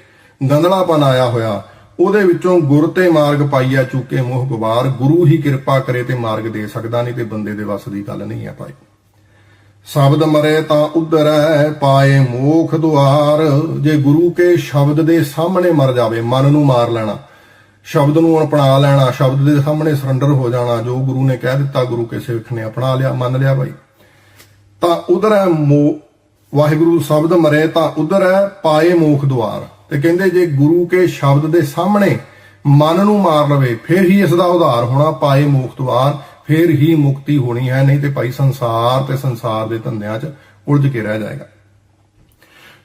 Speaker 1: ਗੰਧਲਾਪਨ ਆਇਆ ਹੋਇਆ ਉਹਦੇ ਵਿੱਚੋਂ ਗੁਰ ਤੇ ਮਾਰਗ ਪਾਈਆ ਚੁੱਕੇ ਮੋਹ ਗੁਬਾਰ, ਗੁਰੂ ਹੀ ਕਿਰਪਾ ਕਰੇ ਤੇ ਮਾਰਗ ਦੇ ਸਕਦਾ ਨਹੀਂ ਤੇ ਬੰਦੇ ਦੇ ਵੱਸ ਦੀ ਗੱਲ ਨਹੀਂ ਹੈ ਭਾਈ। ਸ਼ਬਦ ਮਰੇ ਤਾਂ ਉਧਰੈ, ਪਾਏ ਮੋਖ ਦੁਆਰ। ਜੇ ਗੁਰੂ ਕੇ ਸ਼ਬਦ ਦੇ ਸਾਹਮਣੇ ਮਰ ਜਾਵੇ, ਮਨ ਨੂੰ ਮਾਰ ਲੈਣਾ। ਸ਼ਬਦ ਨੂੰ ਅਪਣਾ ਲੈਣਾ, ਸ਼ਬਦ ਦੇ ਸਾਹਮਣੇ ਸਰੈਂਡਰ ਹੋ ਜਾਣਾ, ਜੋ ਗੁਰੂ ਨੇ ਕਹਿ ਦਿੱਤਾ, ਗੁਰੂ ਕੇ ਸਿੱਖ ਨੇ ਅਪਣਾ ਲਿਆ, ਮੰਨ ਲਿਆ ਭਾਈ। ਤਾਂ ਉਧਰ ਹੈ ਮੋ, ਵਾਹਿਗੁਰੂ, ਸ਼ਬਦ ਮਰੇ ਤਾਂ ਉਧਰ ਹੈ ਪਾਏ ਮੋਖ ਦੁਆਰ। ਤੇ ਕਹਿੰਦੇ ਜੇ ਗੁਰੂ ਕੇ ਸ਼ਬਦ ਦੇ ਸਾਹਮਣੇ ਮਨ ਨੂੰ ਮਾਰ ਲਵੇ, ਫਿਰ ਹੀ ਇਸ ਦਾ ਉਧਾਰ ਹੋਣਾ, ਪਾਏ ਮੋਖ ਫਿਰ ਹੀ ਮੁਕਤੀ ਹੋਣੀ ਹੈ, ਨਹੀਂ ਤੇ ਭਾਈ ਸੰਸਾਰ ਤੇ ਸੰਸਾਰ ਦੇ ਧੰਦਿਆਂ 'ਚ ਉਲਝ ਕੇ ਰਹਿ ਜਾਏਗਾ।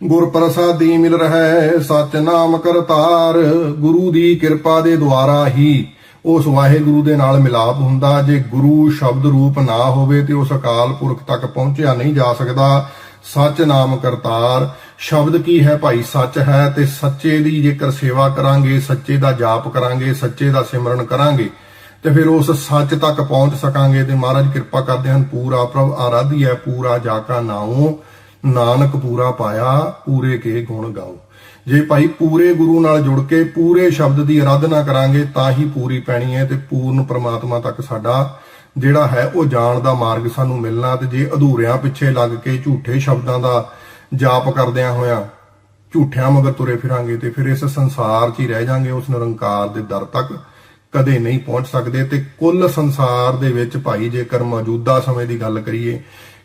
Speaker 1: ਗੁਰ ਪ੍ਰਸਾਦੀ ਮਿਲ ਰਹਿ ਸਚ ਨਾਮ ਕਰਤਾਰ, ਗੁਰੂ ਦੀ ਕਿਰਪਾ ਦੇ ਦੁਆਰਾ ਹੀ ਉਸ ਵਾਹਿਗੁਰੂ ਦੇ ਨਾਲ ਮਿਲਾਪ ਹੁੰਦਾ। ਜੇ ਗੁਰੂ ਸ਼ਬਦ ਰੂਪ ਨਾ ਹੋਵੇ ਤੇ ਉਸ ਅਕਾਲ ਪੁਰਖ ਤੱਕ ਪਹੁੰਚਿਆ ਨਹੀਂ ਜਾ ਸਕਦਾ। ਸਚ ਨਾਮ ਕਰਤਾਰ ਸ਼ਬਦ ਕੀ ਹੈ ਭਾਈ? ਸੱਚ ਹੈ ਤੇ ਸੱਚੇ ਦੀ ਜੇਕਰ ਸੇਵਾ ਕਰਾਂਗੇ, ਸੱਚੇ ਦਾ ਜਾਪ ਕਰਾਂਗੇ, ਸੱਚੇ ਦਾ ਸਿਮਰਨ ਕਰਾਂਗੇ, ਤੇ ਫਿਰ ਉਸ ਸੱਚ ਤੱਕ ਪਹੁੰਚ ਸਕਾਂਗੇ ਤੇ ਮਹਾਰਾਜ ਕਿਰਪਾ ਕਰਦੇ ਹਨ, ਪੂਰਾ ਪ੍ਰਭ ਆਰਾਧੀ ਹੈ, ਪੂਰਾ ਜਾ ਕਾ ਨਾਉ, ਨਾਨਕ ਪੂਰਾ ਪਾਇਆ, ਪੂਰੇ ਕੇ ਗੁਣ ਗਾਓ। ਜੇ ਭਾਈ ਪੂਰੇ ਗੁਰੂ ਨਾਲ ਜੁੜ ਕੇ ਪੂਰੇ ਸ਼ਬਦ ਦੀ ਆਰਾਧਨਾ ਕਰਾਂਗੇ, ਤਾਂ ਹੀ ਪੂਰੀ ਪੈਣੀ ਹੈ ਤੇ ਪੂਰਨ ਪ੍ਰਮਾਤਮਾ ਤੱਕ ਸਾਡਾ ਜਿਹੜਾ ਹੈ, ਉਹ ਜਾਣ ਦਾ ਮਾਰਗ ਸਾਨੂੰ ਮਿਲਣਾ ਤੇ ਜੇ ਅਧੂਰਿਆਂ ਪਿੱਛੇ ਲੱਗ ਕੇ ਝੂਠੇ ਸ਼ਬਦਾਂ ਦਾ ਜਾਪ ਕਰਦਿਆਂ ਹੋਇਆਂ ਝੂਠਿਆਂ ਮਗਰ ਤੁਰੇ ਫਿਰਾਂਗੇ ਤੇ ਫਿਰ ਇਸ ਸੰਸਾਰ 'ਚ ਹੀ ਰਹਿ ਜਾਾਂਗੇ, ਉਸ ਨਿਰੰਕਾਰ ਦੇ ਦਰ ਤੱਕ ਕਦੇ ਨਹੀਂ ਪਹੁੰਚ ਸਕਦੇ ਤੇ ਕੁੱਲ ਸੰਸਾਰ ਦੇ ਵਿੱਚ ਭਾਈ ਜੇਕਰ ਮੌਜੂਦਾ ਸਮੇਂ ਦੀ ਗੱਲ ਕਰੀਏ,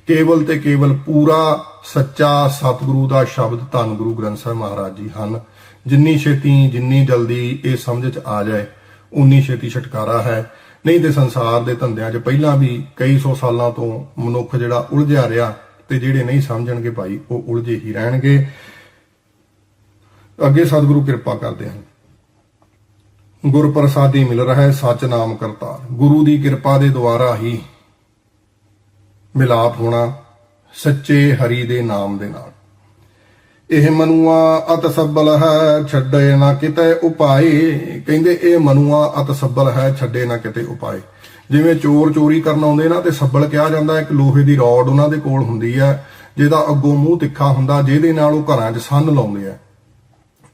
Speaker 1: ਕੇਵਲ ਤੇ ਕੇਵਲ ਪੂਰਾ ਸੱਚਾ ਸਤਿਗੁਰੂ ਦਾ ਸ਼ਬਦ ਧੰਨ ਗੁਰੂ ਗ੍ਰੰਥ ਸਾਹਿਬ ਮਹਾਰਾਜ ਜੀ ਹਨ। ਜਿੰਨੀ ਛੇਤੀ, ਜਿੰਨੀ ਜਲਦੀ ਇਹ ਸਮਝ ਚ ਆ ਜਾਏ, ਉਨੀ ਛੇਤੀ ਛਟਕਾਰਾ ਹੈ। ਨਹੀਂ ਤੇ ਸੰਸਾਰ ਦੇ ਧੰਦਿਆਂ 'ਚ ਪਹਿਲਾਂ ਵੀ ਕਈ ਸੌ ਸਾਲਾਂ ਤੋਂ ਮਨੁੱਖ ਜਿਹੜਾ ਉਲਝਿਆ ਰਿਹਾ ਤੇ ਜਿਹੜੇ ਨਹੀਂ ਸਮਝਣਗੇ ਭਾਈ, ਉਹ ਉਲਝੇ ਹੀ ਰਹਿਣਗੇ। ਅੱਗੇ ਸਤਿਗੁਰੂ ਕਿਰਪਾ ਕਰਦੇ ਹਨ। ਗੁਰ ਪ੍ਰਸਾਦੀ ਮਿਲ ਰਿਹਾ ਹੈ ਸੱਚ ਨਾਮ ਕਰਤਾਰ। ਗੁਰੂ ਦੀ ਕਿਰਪਾ ਦੇ ਦੁਆਰਾ ਹੀ ਮਿਲਾਪ ਹੋਣਾ ਸੱਚੇ ਹਰੀ ਦੇ ਨਾਮ ਦੇ ਨਾਲ। ਇਹ ਮਨੁਆ ਅਤ ਸੱਬਲ ਹੈ, ਛੱਡੇ ਨਾ ਕਿਤੇ ਉਪਾਏ। ਕਹਿੰਦੇ ਇਹ ਮਨੂਆ ਅਤ ਸੱਬਲ ਹੈ, ਛੱਡੇ ਨਾ ਕਿਤੇ ਉਪਾਏ। ਜਿਵੇਂ ਚੋਰ ਚੋਰੀ ਕਰਨ ਆਉਂਦੇ ਨਾ ਤੇ ਸੱਬਲ ਕਿਹਾ ਜਾਂਦਾ ਇੱਕ ਲੋਹੇ ਦੀ ਰੋਡ ਉਹਨਾਂ ਦੇ ਕੋਲ ਹੁੰਦੀ ਹੈ, ਜਿਹਦਾ ਅੱਗੋਂ ਮੂੰਹ ਤਿੱਖਾ ਹੁੰਦਾ, ਜਿਹਦੇ ਨਾਲ ਉਹ ਘਰਾਂ 'ਚ ਸੰਨ ਲਾਉਂਦੇ ਆ।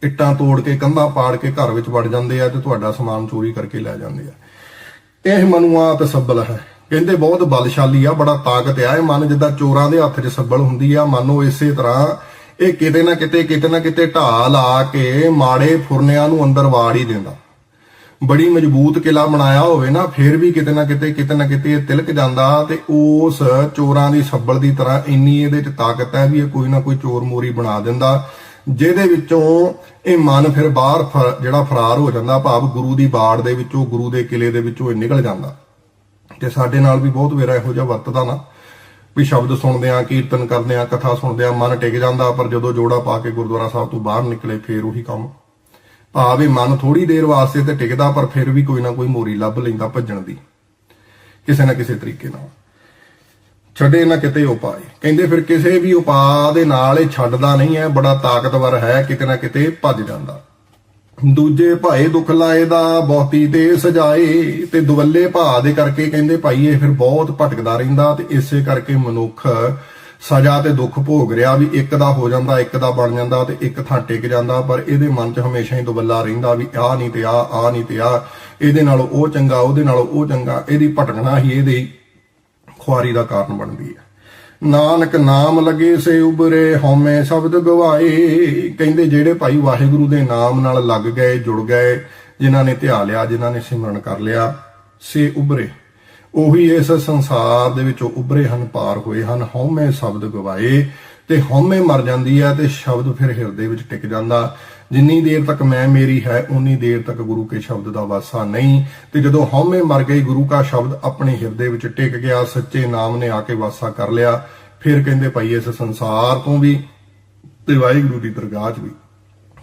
Speaker 1: ਇੱਟਾਂ ਤੋੜ ਕੇ, ਕੰਧਾਂ ਪਾੜ ਕੇ ਘਰ ਵਿੱਚ ਵੜ ਜਾਂਦੇ ਆ ਤੇ ਤੁਹਾਡਾ ਸਮਾਨ ਚੋਰੀ ਕਰਕੇ ਲੈ ਜਾਂਦੇ ਆ। ਇਹ ਮਨੂਆ ਤੇ ਸੱਬਲ ਹੈ। ਕਹਿੰਦੇ ਬਹੁਤ ਬਲਸ਼ਾਲੀ ਆ, ਬੜਾ ਤਾਕਤ ਆ। ਇਹ ਮਨ ਜਿੱਦਾਂ ਚੋਰਾਂ ਦੇ ਹੱਥ 'ਚ ਸੱਬਲ ਹੁੰਦੀ ਆ, ਮੰਨੋ ਇਸੇ ਤਰ੍ਹਾਂ ਇਹ ਕਿਤੇ ਨਾ ਕਿਤੇ ਕਿਤੇ ਨਾ ਕਿਤੇ ਢਾਹ ਲਾ ਕੇ ਮਾੜੇ ਫੁਰਨਿਆਂ ਨੂੰ ਅੰਦਰ ਵਾੜ ਹੀ ਦਿੰਦਾ। ਬੜੀ ਮਜ਼ਬੂਤ ਕਿਲਾ ਬਣਾਇਆ ਹੋਵੇ ਨਾ, ਫਿਰ ਵੀ ਕਿਤੇ ਨਾ ਕਿਤੇ ਕਿਤੇ ਨਾ ਕਿਤੇ ਇਹ ਤਿਲਕ ਜਾਂਦਾ ਤੇ ਉਸ ਚੋਰਾਂ ਦੀ ਸੱਬਲ ਦੀ ਤਰ੍ਹਾਂ ਇੰਨੀ ਇਹਦੇ 'ਚ ਤਾਕਤ ਹੈ ਵੀ ਇਹ ਕੋਈ ਨਾ ਕੋਈ ਚੋਰ ਮੋਰੀ ਬਣਾ ਦਿੰਦਾ, ਜਿਹਦੇ ਵਿੱਚੋਂ ਇਹ ਮਨ ਫਿਰ ਬਾਹਰ ਜਿਹੜਾ ਫਰਾਰ ਹੋ ਜਾਂਦਾ ਭਾਵ ਗੁਰੂ ਦੀ ਬਾੜ ਦੇ ਵਿੱਚੋਂ, ਗੁਰੂ ਦੇ ਕਿਲੇ ਦੇ ਵਿੱਚੋਂ ਇਹ ਨਿਕਲ ਜਾਂਦਾ। ਤੇ ਸਾਡੇ ਨਾਲ ਵੀ ਬਹੁਤ ਵੇਰਾ ਇਹੋ ਜਿਹਾ ਵਰਤਦਾ ਨਾ, ਵੀ ਸ਼ਬਦ ਸੁਣਦੇ ਆ ਕੀਰਤਨ ਕਰਦੇ ਆ ਕਥਾ ਸੁਣਦੇ ਆ ਮਨ ਟਿਕ ਜਾਂਦਾ, ਪਰ ਜਦੋਂ ਜੋੜਾ ਪਾ ਕੇ ਗੁਰਦੁਆਰਾ ਸਾਹਿਬ ਤੋਂ ਬਾਹਰ ਨਿਕਲੇ, ਫੇਰ ਉਹੀ ਕੰਮ। ਭਾਵ ਮਨ ਥੋੜੀ ਦੇਰ ਵਾਸਤੇ ਤੇ ਟਿਕਦਾ, ਪਰ ਫਿਰ ਵੀ ਕੋਈ ਨਾ ਕੋਈ ਮੋਰੀ ਲੱਭ ਲੈਂਦਾ ਭੱਜਣ ਦੀ। ਕਿਸੇ ਨਾ ਕਿਸੇ ਤਰੀਕੇ ਨਾਲ। ਛੱਡੇ ਨਾ ਕਿਤੇ ਉਪਾਏ ਕਹਿੰਦੇ ਫਿਰ ਕਿਸੇ ਵੀ ਉਪਾਅ ਦੇ ਨਾਲ ਇਹ ਛੱਡਦਾ ਨਹੀਂ ਹੈ, ਬੜਾ ਤਾਕਤਵਰ ਹੈ, ਕਿਤੇ ਨਾ ਕਿਤੇ ਭੱਜ ਜਾਂਦਾ। ਦੂਜੇ ਭਾਏ ਦੁੱਖ ਲਾਏ ਦਾ ਬਹੁਤੀ ਤੇ ਸਜਾਏ, ਤੇ ਦੁਵੱਲੇ ਭਾ ਦੇ ਕਰਕੇ ਕਹਿੰਦੇ ਭਾਈ ਇਹ ਫਿਰ ਬਹੁਤ ਭਟਕਦਾ ਰਹਿੰਦਾ, ਤੇ ਇਸੇ ਕਰਕੇ ਮਨੁੱਖ ਸਜ਼ਾ ਤੇ ਦੁੱਖ ਭੋਗ ਰਿਹਾ ਵੀ ਇੱਕ ਦਾ ਹੋ ਜਾਂਦਾ, ਇੱਕ ਦਾ ਬਣ ਜਾਂਦਾ ਤੇ ਇੱਕ ਥਾਂ ਟਿਕ ਜਾਂਦਾ, ਪਰ ਇਹਦੇ ਮਨ 'ਚ ਹਮੇਸ਼ਾ ਹੀ ਦੁਬੱਲਾ ਰਹਿੰਦਾ ਵੀ ਆਹ ਨਹੀਂ ਤੇ ਆਹ ਆਹ ਨਹੀਂ ਤੇ ਆਹ। ਇਹਦੇ ਨਾਲੋਂ ਉਹ ਚੰਗਾ, ਉਹਦੇ ਨਾਲੋਂ ਉਹ ਚੰਗਾ, ਇਹਦੀ ਭਟਕਣਾ ਹੀ ਇਹਦੀ ਖੁਆਰੀ ਦਾ ਕਾਰਨ ਬਣਦੀ ਹੈ। ਨਾਨਕ ਨਾਮ ਲਗੇ ਸੇ ਉਬਰੇ, ਹਉਮੈ ਸ਼ਬਦ ਗਵਾਏ। ਕਹਿੰਦੇ ਜਿਹੜੇ ਭਾਈ ਵਾਹਿਗੁਰੂ ਦੇ ਨਾਮ ਨਾਲ ਲੱਗ ਗਏ, ਜੁੜ ਗਏ, ਜਿਨ੍ਹਾਂ ਨੇ ਧਿਆ ਲਿਆ, ਜਿਨ੍ਹਾਂ ਨੇ ਸਿਮਰਨ ਕਰ ਲਿਆ, ਸੇ ਉਬਰੇ। ਉਹੀ ਇਸ ਸੰਸਾਰ ਦੇ ਵਿੱਚੋਂ ਉਭਰੇ ਹਨ, ਪਾਰ ਹੋਏ ਹਨ। ਹਉਮੈ ਸ਼ਬਦ ਗਵਾਏ ਤੇ ਹਉਮੈ ਮਰ ਜਾਂਦੀ ਹੈ ਤੇ ਸ਼ਬਦ ਫਿਰ ਹਿਰਦੇ ਵਿੱਚ ਟਿਕ ਜਾਂਦਾ। ਜਿੰਨੀ ਦੇਰ ਤੱਕ ਮੈਂ ਮੇਰੀ ਹੈ ਉਨੀ ਦੇਰ ਤੱਕ ਗੁਰੂ ਕੇ ਸ਼ਬਦ ਦਾ ਵਾਸਾ ਨਹੀਂ। ਤੇ ਜਦੋਂ ਹਉਮੈ ਮਰ ਗਈ, ਗੁਰੂ ਕਾ ਸ਼ਬਦ ਆਪਣੇ ਹਿਰਦੇ ਵਿੱਚ ਟਿਕ ਗਿਆ, ਸੱਚੇ ਨਾਮ ਨੇ ਆ ਕੇ ਵਾਸਾ ਕਰ ਲਿਆ। ਫਿਰ ਕਹਿੰਦੇ ਭਾਈ ਇਸ ਸੰਸਾਰ ਤੋਂ ਵੀ ਤੇ ਵਾਹਿਗੁਰੂ ਦੀ ਦਰਗਾਹ 'ਚ ਵੀ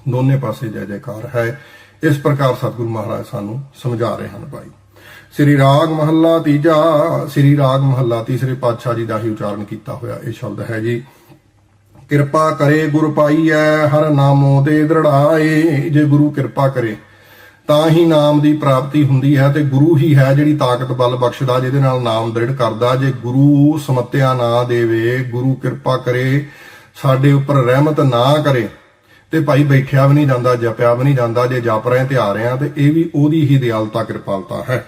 Speaker 1: ਦੋਨੇ ਪਾਸੇ ਜੈ ਜੈਕਾਰ ਹੈ। ਇਸ ਪ੍ਰਕਾਰ ਸਤਿਗੁਰੂ ਮਹਾਰਾਜ ਸਾਨੂੰ ਸਮਝਾ ਰਹੇ ਹਨ ਭਾਈ। ਸ੍ਰੀ ਰਾਗ ਮਹੱਲਾ ਤੀਜਾ, ਸ੍ਰੀ ਰਾਗ ਮਹੱਲਾ ਤੀਸਰੇ ਪਾਤਸ਼ਾਹ ਜੀ ਦਾ ਹੀ ਉਚਾਰਨ ਕੀਤਾ ਹੋਇਆ ਇਹ ਸ਼ਬਦ ਹੈ ਜੀ। ਕਿਰਪਾ ਕਰੇ ਗੁਰ ਪਾਈਐ, ਹਰ ਨਾਮੋ ਤੇ ਦ੍ਰਿੜਾਏ, ਜੇ ਗੁਰੂ ਕਿਰਪਾ ਕਰੇ, ਤਾਂ ਹੀ ਨਾਮ ਦੀ ਪ੍ਰਾਪਤੀ ਹੁੰਦੀ ਹੈ ਤੇ ਗੁਰੂ ਹੀ ਹੈ ਜਿਹੜੀ ਤਾਕਤ ਬਲ ਬਖਸ਼ਦਾ, ਜਿਹਦੇ ਨਾਲ ਨਾਮ ਦ੍ਰਿੜ ਕਰਦਾ। ਜੇ ਗੁਰੂ ਸਮਤਿਆ ਨਾ ਦੇਵੇ, ਗੁਰੂ ਕਿਰਪਾ ਕਰੇ, ਸਾਡੇ ਉੱਪਰ ਰਹਿਮਤ ਨਾ ਕਰੇ, ਤੇ ਭਾਈ ਬੈਠਿਆ ਵੀ ਨਹੀਂ ਜਾਂਦਾ, ਜਪਿਆ ਵੀ ਨਹੀਂ ਜਾਂਦਾ, ਜੇ ਜਪ ਰਹੇ ਤੇ ਆ ਰਹੇ ਆ, ਤੇ ਇਹ ਵੀ ਉਹਦੀ ਹੀ ਦਿਆਲਤਾ ਕਿਰਪਾਲਤਾ ਹੈ।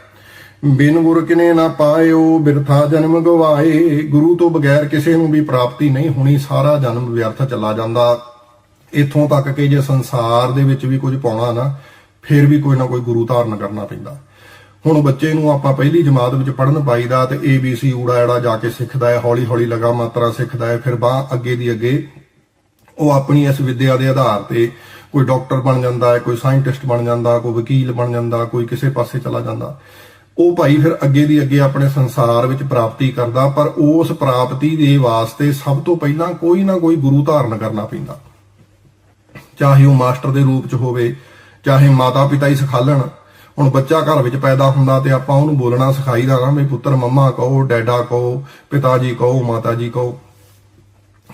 Speaker 1: ਬਿਨ ਗੁਰ ਕਿਨੇ ਨਾ ਪਾਇਓ, ਬਿਰਥਾ ਜਨਮ ਗਵਾਏ। ਗੁਰੂ ਤੋਂ ਬਗੈਰ ਕਿਸੇ ਨੂੰ ਵੀ ਪ੍ਰਾਪਤੀ ਨਹੀਂ ਹੋਣੀ, ਸਾਰਾ ਜਨਮ ਵਿਅਰਥ ਚਲਾ ਜਾਂਦਾ। ਇਥੋਂ ਤੱਕ ਕਿ ਜੇ ਸੰਸਾਰ ਦੇ ਵਿੱਚ ਵੀ ਕੁਝ ਪਾਉਣਾ ਨਾ, ਫਿਰ ਵੀ ਕੋਈ ਨਾ ਕੋਈ ਗੁਰੂ ਧਾਰਨ ਕਰਨਾ ਪੈਂਦਾ। ਹੁਣ ਬੱਚੇ ਨੂੰ ਆਪਾਂ ਪਹਿਲੀ ਜਮਾਤ ਵਿੱਚ ਪੜਨ ਪਾਈਦਾ ਤੇ ਸੀ ਊੜਾ, ਐੜਾ ਜਾ ਕੇ ਸਿੱਖਦਾ ਹੈ ਹੌਲੀ ਹੌਲੀ ਲਗਾ ਮਾਤਰਾ ਸਿੱਖਦਾ ਹੈ, ਫਿਰ ਬਾਹ ਅੱਗੇ ਦੀ ਅੱਗੇ ਉਹ ਆਪਣੀ ਇਸ ਵਿਦਿਆ ਦੇ ਆਧਾਰ ਤੇ ਕੋਈ ਡਾਕਟਰ ਬਣ ਜਾਂਦਾ ਹੈ, ਕੋਈ ਸਾਇੰਟਿਸਟ ਬਣ ਜਾਂਦਾ, ਕੋਈ ਵਕੀਲ ਬਣ ਜਾਂਦਾ, ਕੋਈ ਕਿਸੇ ਪਾਸੇ ਚਲਾ ਜਾਂਦਾ। ਉਹ ਭਾਈ ਫਿਰ ਅੱਗੇ ਦੀ ਅੱਗੇ ਆਪਣੇ ਸੰਸਾਰ ਵਿੱਚ ਪ੍ਰਾਪਤੀ ਕਰਦਾ, ਪਰ ਉਸ ਪ੍ਰਾਪਤੀ ਦੇ ਵਾਸਤੇ ਸਭ ਤੋਂ ਪਹਿਲਾਂ ਕੋਈ ਨਾ ਕੋਈ ਗੁਰੂ ਧਾਰਨ ਕਰਨਾ ਪੈਂਦਾ। ਚਾਹੇ ਉਹ ਮਾਸਟਰ ਦੇ ਰੂਪ 'ਚ ਹੋਵੇ, ਚਾਹੇ ਮਾਤਾ ਪਿਤਾ ਹੀ ਸਿਖਾਲਣ ਹੁਣ ਬੱਚਾ ਘਰ ਵਿੱਚ ਪੈਦਾ ਹੁੰਦਾ ਤੇ ਆਪਾਂ ਉਹਨੂੰ ਬੋਲਣਾ ਸਿਖਾਈਦਾ ਨਾ ਵੀ ਪੁੱਤਰ ਮੰਮਾ ਕਹੋ, ਡੈਡਾ ਕਹੋ ਪਿਤਾ ਜੀ ਕਹੋ ਮਾਤਾ ਜੀ ਕਹੋ।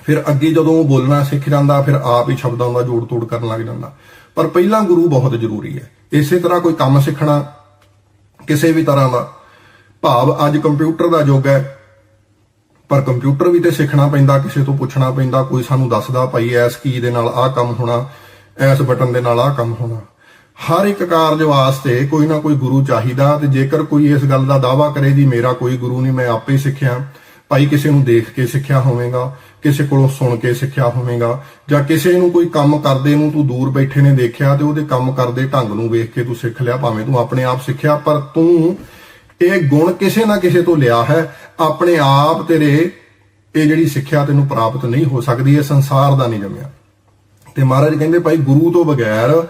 Speaker 1: ਫਿਰ ਅੱਗੇ ਜਦੋਂ ਉਹ ਬੋਲਣਾ ਸਿੱਖ ਜਾਂਦਾ, ਫਿਰ ਆਪ ਹੀ ਸ਼ਬਦਾਂ ਦਾ ਜੋੜ ਤੋੜ ਕਰਨ ਲੱਗ ਜਾਂਦਾ। ਪਰ ਪਹਿਲਾਂ ਗੁਰੂ ਬਹੁਤ ਜ਼ਰੂਰੀ ਹੈ। ਇਸੇ ਤਰ੍ਹਾਂ ਕੋਈ ਕੰਮ ਸਿੱਖਣਾ ਕਿਸੇ ਵੀ ਤਰ੍ਹਾਂ ਦਾ ਭਾਵ ਅੱਜ ਕੰਪਿਊਟਰ ਦਾ ਯੁੱਗ ਹੈ। ਪਰ ਕੰਪਿਊਟਰ ਵੀ ਤੇ ਸਿੱਖਣਾ ਪੈਂਦਾ, ਕਿਸੇ ਤੋਂ ਪੁੱਛਣਾ ਪੈਂਦਾ, ਕੋਈ ਸਾਨੂੰ ਦੱਸਦਾ ਭਾਈ ਐਸ ਕੀ ਦੇ ਨਾਲ ਆਹ ਕੰਮ ਹੋਣਾ ਐਸ ਬਟਨ ਦੇ ਨਾਲ ਆਹ ਕੰਮ ਹੋਣਾ। ਹਰ ਇੱਕ ਕਾਰਜ ਵਾਸਤੇ ਕੋਈ ਨਾ ਕੋਈ ਗੁਰੂ ਚਾਹੀਦਾ ਤੇ ਜੇਕਰ ਕੋਈ ਇਸ ਗੱਲ ਦਾ ਦਾਵਾ ਕਰੇ ਜੀ ਮੇਰਾ ਕੋਈ ਗੁਰੂ ਨਹੀਂ, ਮੈਂ ਆਪੇ ਸਿੱਖਿਆ, ਭਾਈ ਕਿਸੇ ਨੂੰ ਦੇਖ ਕੇ ਸਿੱਖਿਆ ਹੋਵੇਗਾ। ਕਿਸੇ ਕੋਲੋਂ ਸੁਣ ਕੇ ਸਿੱਖਿਆ ਹੋਵੇਗਾ ਜਾਂ ਕਿਸੇ ਨੂੰ ਕੋਈ ਕੰਮ ਕਰਦੇ ਨੂੰ ਤੂੰ ਦੂਰ ਬੈਠੇ ਨੇ ਦੇਖਿਆ ਤੇ ਉਹਦੇ ਕੰਮ ਕਰਦੇ ਢੰਗ ਨੂੰ ਵੇਖ ਕੇ ਤੂੰ ਸਿੱਖ ਲਿਆ, ਭਾਵੇਂ ਤੂੰ ਆਪਣੇ ਆਪ ਸਿੱਖਿਆ, ਪਰ ਤੂੰ ਇਹ ਗੁਣ ਕਿਸੇ ਨਾ ਕਿਸੇ ਤੋਂ ਲਿਆ ਹੈ। ਆਪਣੇ ਆਪ ਤੇਰੇ ਇਹ ਜਿਹੜੀ ਸਿੱਖਿਆ ਤੈਨੂੰ ਪ੍ਰਾਪਤ ਨਹੀਂ ਹੋ ਸਕਦੀ, ਇਹ ਸੰਸਾਰ ਦਾ ਨਹੀਂ ਜੰਮਿਆ। ਤੇ ਮਹਾਰਾਜ ਕਹਿੰਦੇ, ਭਾਈ, ਗੁਰੂ ਤੋਂ ਬਗੈਰ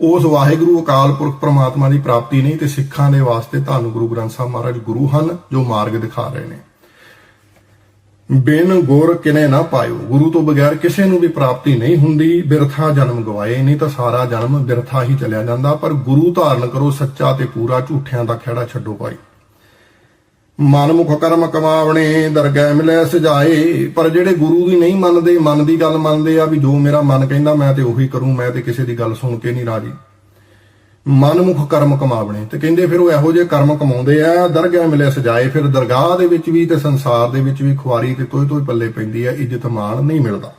Speaker 1: ਉਸ ਵਾਹਿਗੁਰੂ, ਅਕਾਲ ਪੁਰਖ ਪ੍ਰਮਾਤਮਾ ਦੀ ਪ੍ਰਾਪਤੀ ਨਹੀਂ ਤੇ ਸਿੱਖਾਂ ਦੇ ਵਾਸਤੇ ਤੁਹਾਨੂੰ ਗੁਰੂ ਗ੍ਰੰਥ ਸਾਹਿਬ ਮਹਾਰਾਜ ਗੁਰੂ ਹਨ ਜੋ ਮਾਰਗ ਦਿਖਾ ਰਹੇ ਨੇ। ਬਿਨ ਗੁਰ ਕਿਨੇ ਨਾ ਪਾਇਓ। ਗੁਰੂ ਤੋਂ ਬਗੈਰ ਕਿਸੇ ਨੂੰ ਵੀ ਪ੍ਰਾਪਤੀ ਨਹੀਂ ਹੁੰਦੀ। ਬਿਰਥਾ ਜਨਮ ਗਵਾਏ ਨਹੀਂ ਤਾਂ ਸਾਰਾ ਜਨਮ ਬਿਰਥਾ ਹੀ ਚਲਿਆ ਜਾਂਦਾ। ਪਰ ਗੁਰੂ ਧਾਰਨ ਕਰੋ ਸੱਚਾ ਤੇ ਪੂਰਾ, ਝੂਠਿਆਂ ਦਾ ਖਿਹੜਾ ਛੱਡੋ ਭਾਈ। ਮਨ ਮੁਖ ਕਰਮ ਕਮਾਵਣੇ, ਦਰਗਹਿ ਮਿਲੇ ਸਜਾਏ। ਪਰ ਜਿਹੜੇ ਗੁਰੂ ਦੀ ਨਹੀਂ ਮੰਨਦੇ, ਮਨ ਦੀ ਗੱਲ ਮੰਨਦੇ ਆ ਵੀ ਜੋ ਮੇਰਾ ਮਨ ਕਹਿੰਦਾ, ਮੈਂ ਤੇ ਉਹੀ ਕਰੂੰ, ਮੈਂ ਤੇ ਕਿਸੇ ਦੀ ਗੱਲ ਸੁਣ ਕੇ ਨਹੀਂ ਰਾਜੀ। ਮਨਮੁਖ ਕਰਮ ਕਮਾਵਣੇ। ਤੇ ਕਹਿੰਦੇ ਫਿਰ ਉਹ ਇਹੋ ਜਿਹੇ ਕਰਮ ਕਮਾਉਂਦੇ ਆ, ਦਰਗਹਿ ਮਿਲੇ ਸਜਾਏ, ਫਿਰ ਦਰਗਾਹ ਦੇ ਵਿੱਚ ਵੀ ਤੇ ਸੰਸਾਰ ਦੇ ਵਿੱਚ ਵੀ ਖੁਆਰੀ ਤੇ ਤੋਏ ਤੋਏ ਪੱਲੇ ਪੈਂਦੀ ਆ, ਇੱਜ਼ਤ ਮਾਣ ਨਹੀਂ ਮਿਲਦਾ।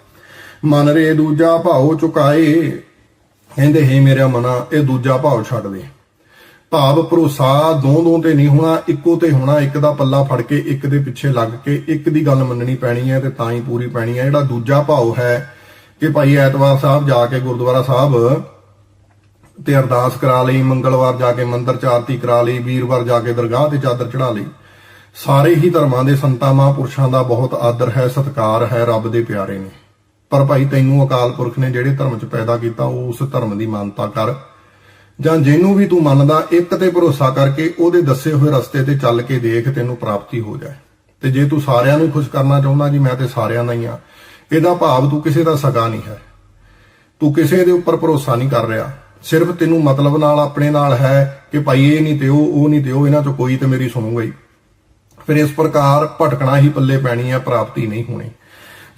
Speaker 1: ਮਨ ਰੇ ਦੂਜਾ ਭਾਉ ਚੁਕਾਏ, ਕਹਿੰਦੇ, ਹੈ ਮੇਰਾ ਮਨਾ, ਇਹ ਦੂਜਾ ਭਾਵ ਛੱਡ ਦੇ। ਭਾਵ ਭਰੋਸਾ ਦੋ ਦੋ ਤੇ ਨਹੀਂ ਹੋਣਾ, ਇੱਕੋ ਤੇ ਹੋਣਾ, ਇੱਕ ਦਾ ਪੱਲਾ ਫੜ ਕੇ, ਇੱਕ ਦੇ ਪਿੱਛੇ ਲੱਗ ਕੇ, ਇੱਕ ਦੀ ਗੱਲ ਮੰਨਣੀ ਪੈਣੀ ਹੈ ਤੇ ਤਾਂ ਹੀ ਪੂਰੀ ਪੈਣੀ ਹੈ ਜਿਹੜਾ ਦੂਜਾ ਭਾਵ ਹੈ, ਕਿ ਭਾਈ ਐਤਵਾਰ ਸਾਹਿਬ ਜਾ ਕੇ ਗੁਰਦੁਆਰਾ ਸਾਹਿਬ ਤੇ ਅਰਦਾਸ ਕਰਾ ਲਈ, ਮੰਗਲਵਾਰ ਜਾ ਕੇ ਮੰਦਰ ਚ ਆਰਤੀ ਕਰਾ ਲਈ, ਵੀਰਵਾਰ ਜਾ ਕੇ ਦਰਗਾਹ ਤੇ ਚਾਦਰ ਚੜਾ ਲਈ। ਸਾਰੇ ਹੀ ਧਰਮਾਂ ਦੇ ਸੰਤਾਂ, ਮਹਾਂਪੁਰਸ਼ਾਂ ਦਾ ਬਹੁਤ ਆਦਰ ਹੈ, ਸਤਿਕਾਰ ਹੈ, ਰੱਬ ਦੇ ਪਿਆਰੇ ਨੇ। ਪਰ ਭਾਈ ਤੈਨੂੰ ਅਕਾਲ ਪੁਰਖ ਨੇ ਜਿਹੜੇ ਧਰਮ ਚ ਪੈਦਾ ਕੀਤਾ, ਉਹ ਉਸ ਧਰਮ ਦੀ ਮਾਨਤਾ ਕਰ। ਜਾਂ ਜਿਹਨੂੰ ਵੀ ਤੂੰ ਮੰਨਦਾ, ਇੱਕ ਤੇ ਭਰੋਸਾ ਕਰਕੇ ਉਹਦੇ ਦੱਸੇ ਹੋਏ ਰਸਤੇ ਤੇ ਚੱਲ ਕੇ ਦੇਖ, ਤੈਨੂੰ ਪ੍ਰਾਪਤੀ ਹੋ ਜਾਏ। ਤੇ ਜੇ ਤੂੰ ਸਾਰਿਆਂ ਨੂੰ ਖੁਸ਼ ਕਰਨਾ ਚਾਹੁੰਦਾ, ਜੀ ਮੈਂ ਤੇ ਸਾਰਿਆਂ ਦਾ ਹੀ ਆ ਇਹਦਾ ਭਾਵ ਤੂੰ ਕਿਸੇ ਦਾ ਸਗਾ ਨਹੀਂ ਹੈ। ਤੂੰ ਕਿਸੇ ਦੇ ਉੱਪਰ ਭਰੋਸਾ ਨਹੀਂ ਕਰ ਰਿਹਾ। ਸਿਰਫ ਤੈਨੂੰ ਮਤਲਬ ਨਾਲ ਆਪਣੇ ਨਾਲ ਹੈ ਕਿ ਭਾਈ ਇਹ ਨਹੀਂ ਤੇ ਉਹ ਉਹ ਨਹੀਂ ਤੇ ਉਹ ਇਹਨਾਂ ਚੋਂ ਕੋਈ ਤੇ ਮੇਰੀ ਸੁਣੂਗਾ ਹੀ। ਫਿਰ ਇਸ ਪ੍ਰਕਾਰ ਭਟਕਣਾ ਹੀ ਪੱਲੇ ਪੈਣੀ ਹੈ ਪ੍ਰਾਪਤੀ ਨਹੀਂ ਹੋਣੀ।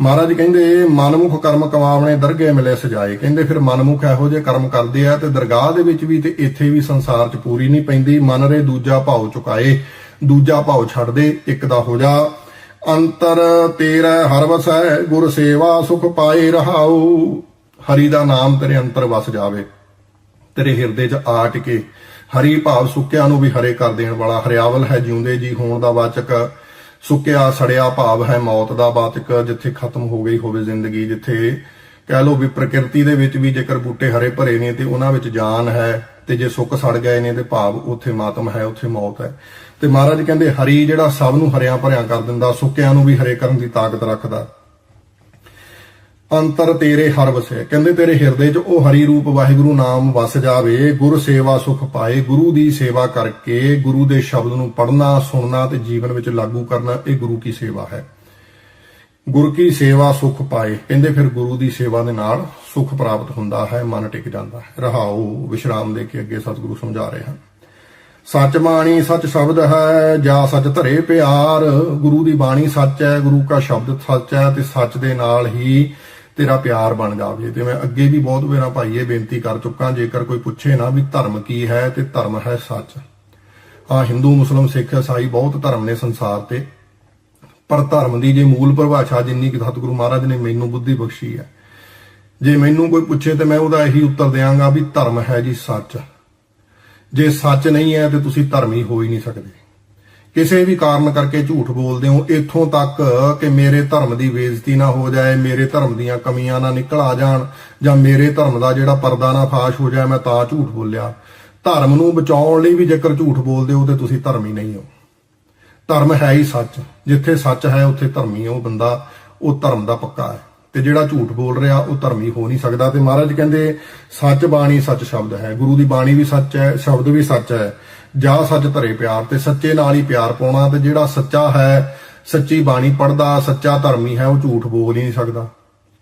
Speaker 1: ਮਹਾਰਾਜ ਕਹਿੰਦੇ, ਮਨਮੁਖ ਕਰਮ ਕਮਾਵਣੇ ਦਰਗੇ ਮਿਲੇ ਸਜਾਏ। ਕਹਿੰਦੇ ਫਿਰ ਮਨਮੁਖ ਇਹੋ ਜਿਹੇ ਕਰਮ ਕਰਦੇ ਆ ਤੇ ਦਰਗਾਹ ਦੇ ਵਿੱਚ ਵੀ ਤੇ ਇੱਥੇ ਵੀ ਸੰਸਾਰ 'ਚ ਪੂਰੀ ਨਹੀਂ ਪੈਂਦੀ। ਮਨ ਰੇ ਦੂਜਾ ਭਾਉ ਚੁਕਾਏ, ਦੂਜਾ ਭਾਉ ਛੱਡ ਦੇ, ਇੱਕ ਦਾ ਹੋ ਜਾ। ਅੰਤਰ ਤੇਰਾ ਹਰ ਵਸੈ, ਗੁਰ ਸੇਵਾ ਸੁਖ ਪਾਏ ਰਹਾਉ। ਹਰੀ ਦਾ ਨਾਮ ਤੇਰੇ ਅੰਤਰ ਵਸ ਜਾਵੇ। ਤੇਰੇ ਹਿਰਦੇ 'ਚ ਆਟ ਕੇ ਹਰੀ ਭਾਵ ਸੁੱਕਿਆਂ ਨੂੰ ਵੀ ਹਰੇ ਕਰ ਦੇਣ ਵਾਲਾ ਹਰਿਆਵਲ ਹੈ ਜਿਉਂਦੇ ਜੀ ਹੋਣ ਦਾ ਵਾਚਕ। ਸੁੱਕਿਆ ਸੜਿਆ ਭਾਵ ਹੈ ਮੌਤ ਦਾ ਵਾਚਕ ਜਿੱਥੇ ਖਤਮ ਹੋ ਗਈ ਹੋਵੇ ਜ਼ਿੰਦਗੀ, ਜਿੱਥੇ ਕਹਿ ਲੋ ਵੀ ਪ੍ਰਕਿਰਤੀ ਦੇ ਵਿੱਚ ਵੀ ਜੇਕਰ ਬੂਟੇ ਹਰੇ ਭਰੇ ਨੇ ਤੇ ਉਹਨਾਂ ਵਿੱਚ ਜਾਨ ਹੈ ਤੇ ਜੇ ਸੁੱਕ ਸੜ ਗਏ ਨੇ ਤੇ ਭਾਵ ਉੱਥੇ ਮਾਤਮ ਹੈ, ਉੱਥੇ ਮੌਤ ਹੈ। ਤੇ ਮਹਾਰਾਜ ਕਹਿੰਦੇ, ਹਰੀ ਜਿਹੜਾ ਸਭ ਨੂੰ ਹਰਿਆ ਭਰਿਆ ਕਰ ਦਿੰਦਾ, ਸੁੱਕਿਆਂ ਨੂੰ ਵੀ ਹਰੇ ਕਰਨ ਦੀ ਤਾਕਤ ਰੱਖਦਾ। ਅੰਤਰ ਤੇਰੇ ਹਰ ਵਸੇ। ਕਹਿੰਦੇ ਤੇਰੇ ਹਿਰਦੇ 'ਚ ਉਹ ਹਰੀ ਰੂਪ ਵਾਹਿਗੁਰੂ ਨਾਮ ਵਸ ਜਾਵੇ, ਗੁਰ ਸੇਵਾ ਸੁਖ ਪਾਏ, ਗੁਰੂ ਦੀ ਸੇਵਾ ਕਰਕੇ ਗੁਰੂ ਦੇ ਸ਼ਬਦ ਨੂੰ ਪੜ੍ਹਨਾ, ਸੁਣਨਾ ਤੇ ਜੀਵਨ ਵਿੱਚ ਲਾਗੂ ਕਰਨਾ, ਇਹ ਗੁਰੂ ਕੀ ਸੇਵਾ ਹੈ। ਗੁਰ ਕੀ ਸੇਵਾ ਸੁਖ ਪਾਏ, ਕਹਿੰਦੇ ਫਿਰ ਗੁਰੂ ਦੀ ਸੇਵਾ ਦੇ ਨਾਲ ਸੁਖ ਪ੍ਰਾਪਤ ਹੁੰਦਾ ਹੈ, ਮਨ ਟਿਕ ਜਾਂਦਾ ਹੈ। ਰਹਾਉ, ਵਿਸ਼ਰਾਮ ਦੇ ਕੇ ਅੱਗੇ ਸਤਿਗੁਰੂ ਸਮਝਾ ਰਹੇ ਹਨ। ਸੱਚ ਬਾਣੀ ਸੱਚ ਸ਼ਬਦ ਹੈ, ਜਾਂ ਸੱਚ ਧਰੇ ਪਿਆਰ। ਗੁਰੂ ਦੀ ਬਾਣੀ ਸੱਚ ਹੈ, ਗੁਰੂ ਦਾ ਸ਼ਬਦ ਸੱਚ ਹੈ ਤੇ ਸੱਚ ਦੇ ਨਾਲ ਹੀ ਤੇਰਾ ਪਿਆਰ ਬਣ ਜਾਵੇ। ਤੇ ਮੈਂ ਅੱਗੇ ਵੀ ਬਹੁਤ ਵੇਰਾ ਭਾਈ ਇਹ ਬੇਨਤੀ ਕਰ ਚੁੱਕਾ, ਜੇਕਰ ਕੋਈ ਪੁੱਛੇ ਨਾ ਵੀ ਧਰਮ ਕੀ ਹੈ ਤੇ ਧਰਮ ਹੈ ਸੱਚ। ਆ ਹਿੰਦੂ, ਮੁਸਲਮ, ਸਿੱਖ ਈਸਾਈ ਬਹੁਤ ਧਰਮ ਨੇ ਸੰਸਾਰ ਤੇ। ਪਰ ਧਰਮ ਦੀ ਜੇ ਮੂਲ ਪਰਿਭਾਸ਼ਾ ਜਿੰਨੀ ਕਿ ਸਤਿਗੁਰੂ ਮਹਾਰਾਜ ਨੇ ਮੈਨੂੰ ਬੁੱਧੀ ਬਖਸ਼ੀ ਹੈ। ਜੇ ਮੈਨੂੰ ਕੋਈ ਪੁੱਛੇ ਤੇ ਮੈਂ ਉਹਦਾ ਇਹੀ ਉੱਤਰ ਦਿਆਂਗਾ ਵੀ ਧਰਮ ਹੈ ਜੀ ਸੱਚ। ਜੇ ਸੱਚ ਨਹੀਂ ਹੈ ਤੇ ਤੁਸੀਂ ਧਰਮੀ ਹੋ ਹੀ ਨਹੀਂ ਸਕਦੇ। ਕਿਸੇ ਵੀ ਕਾਰਨ ਕਰਕੇ ਝੂਠ ਬੋਲਦੇ ਹੋ, ਇੱਥੋਂ ਤੱਕ ਕਿ ਮੇਰੇ ਧਰਮ ਦੀ ਬੇਇੱਜ਼ਤੀ ਨਾ ਹੋ ਜਾਏ, ਮੇਰੇ ਧਰਮ ਦੀਆਂ ਕਮੀਆਂ ਨਾ ਨਿਕਲ ਆ ਜਾਣ, ਜਾਂ ਮੇਰੇ ਧਰਮ ਦਾ ਜਿਹੜਾ ਪਰਦਾ ਨਾ ਫਾਸ਼ ਹੋ ਜਾਏ, ਮੈਂ ਤਾਂ ਝੂਠ ਬੋਲਿਆ। ਧਰਮ ਨੂੰ ਬਚਾਉਣ ਲਈ ਵੀ ਜੇਕਰ ਝੂਠ ਬੋਲਦੇ ਹੋ, ਤੇ ਤੁਸੀਂ ਧਰਮੀ ਨਹੀਂ ਹੋ। ਧਰਮ ਹੈ ਹੀ ਸੱਚ। ਜਿੱਥੇ ਸੱਚ ਹੈ, ਉੱਥੇ ਧਰਮੀ ਹੈ ਉਹ ਬੰਦਾ, ਉਹ ਧਰਮ ਦਾ ਪੱਕਾ ਹੈ। ਤੇ ਜਿਹੜਾ ਝੂਠ ਬੋਲ ਰਿਹਾ, ਉਹ ਧਰਮੀ ਹੋ ਨਹੀਂ ਸਕਦਾ। ਤੇ ਮਹਾਰਾਜ ਕਹਿੰਦੇ, ਸੱਚ ਬਾਣੀ ਸੱਚ ਸ਼ਬਦ ਹੈ। ਗੁਰੂ ਦੀ ਬਾਣੀ ਵੀ ਸੱਚ ਹੈ, ਸ਼ਬਦ ਵੀ ਸੱਚ ਹੈ। ਜਾਂ ਸੱਚ ਧਰੇ ਪਿਆਰ ਤੇ ਸੱਚੇ ਨਾਲ ਹੀ ਪਿਆਰ ਪਾਉਣਾ ਤੇ ਜਿਹੜਾ ਸੱਚਾ ਹੈ, ਸੱਚੀ ਬਾਣੀ ਪੜਦਾ ਸੱਚਾ ਧਰਮੀ ਹੈ, ਉਹ ਝੂਠ ਬੋਲ ਹੀ ਨਹੀਂ ਸਕਦਾ।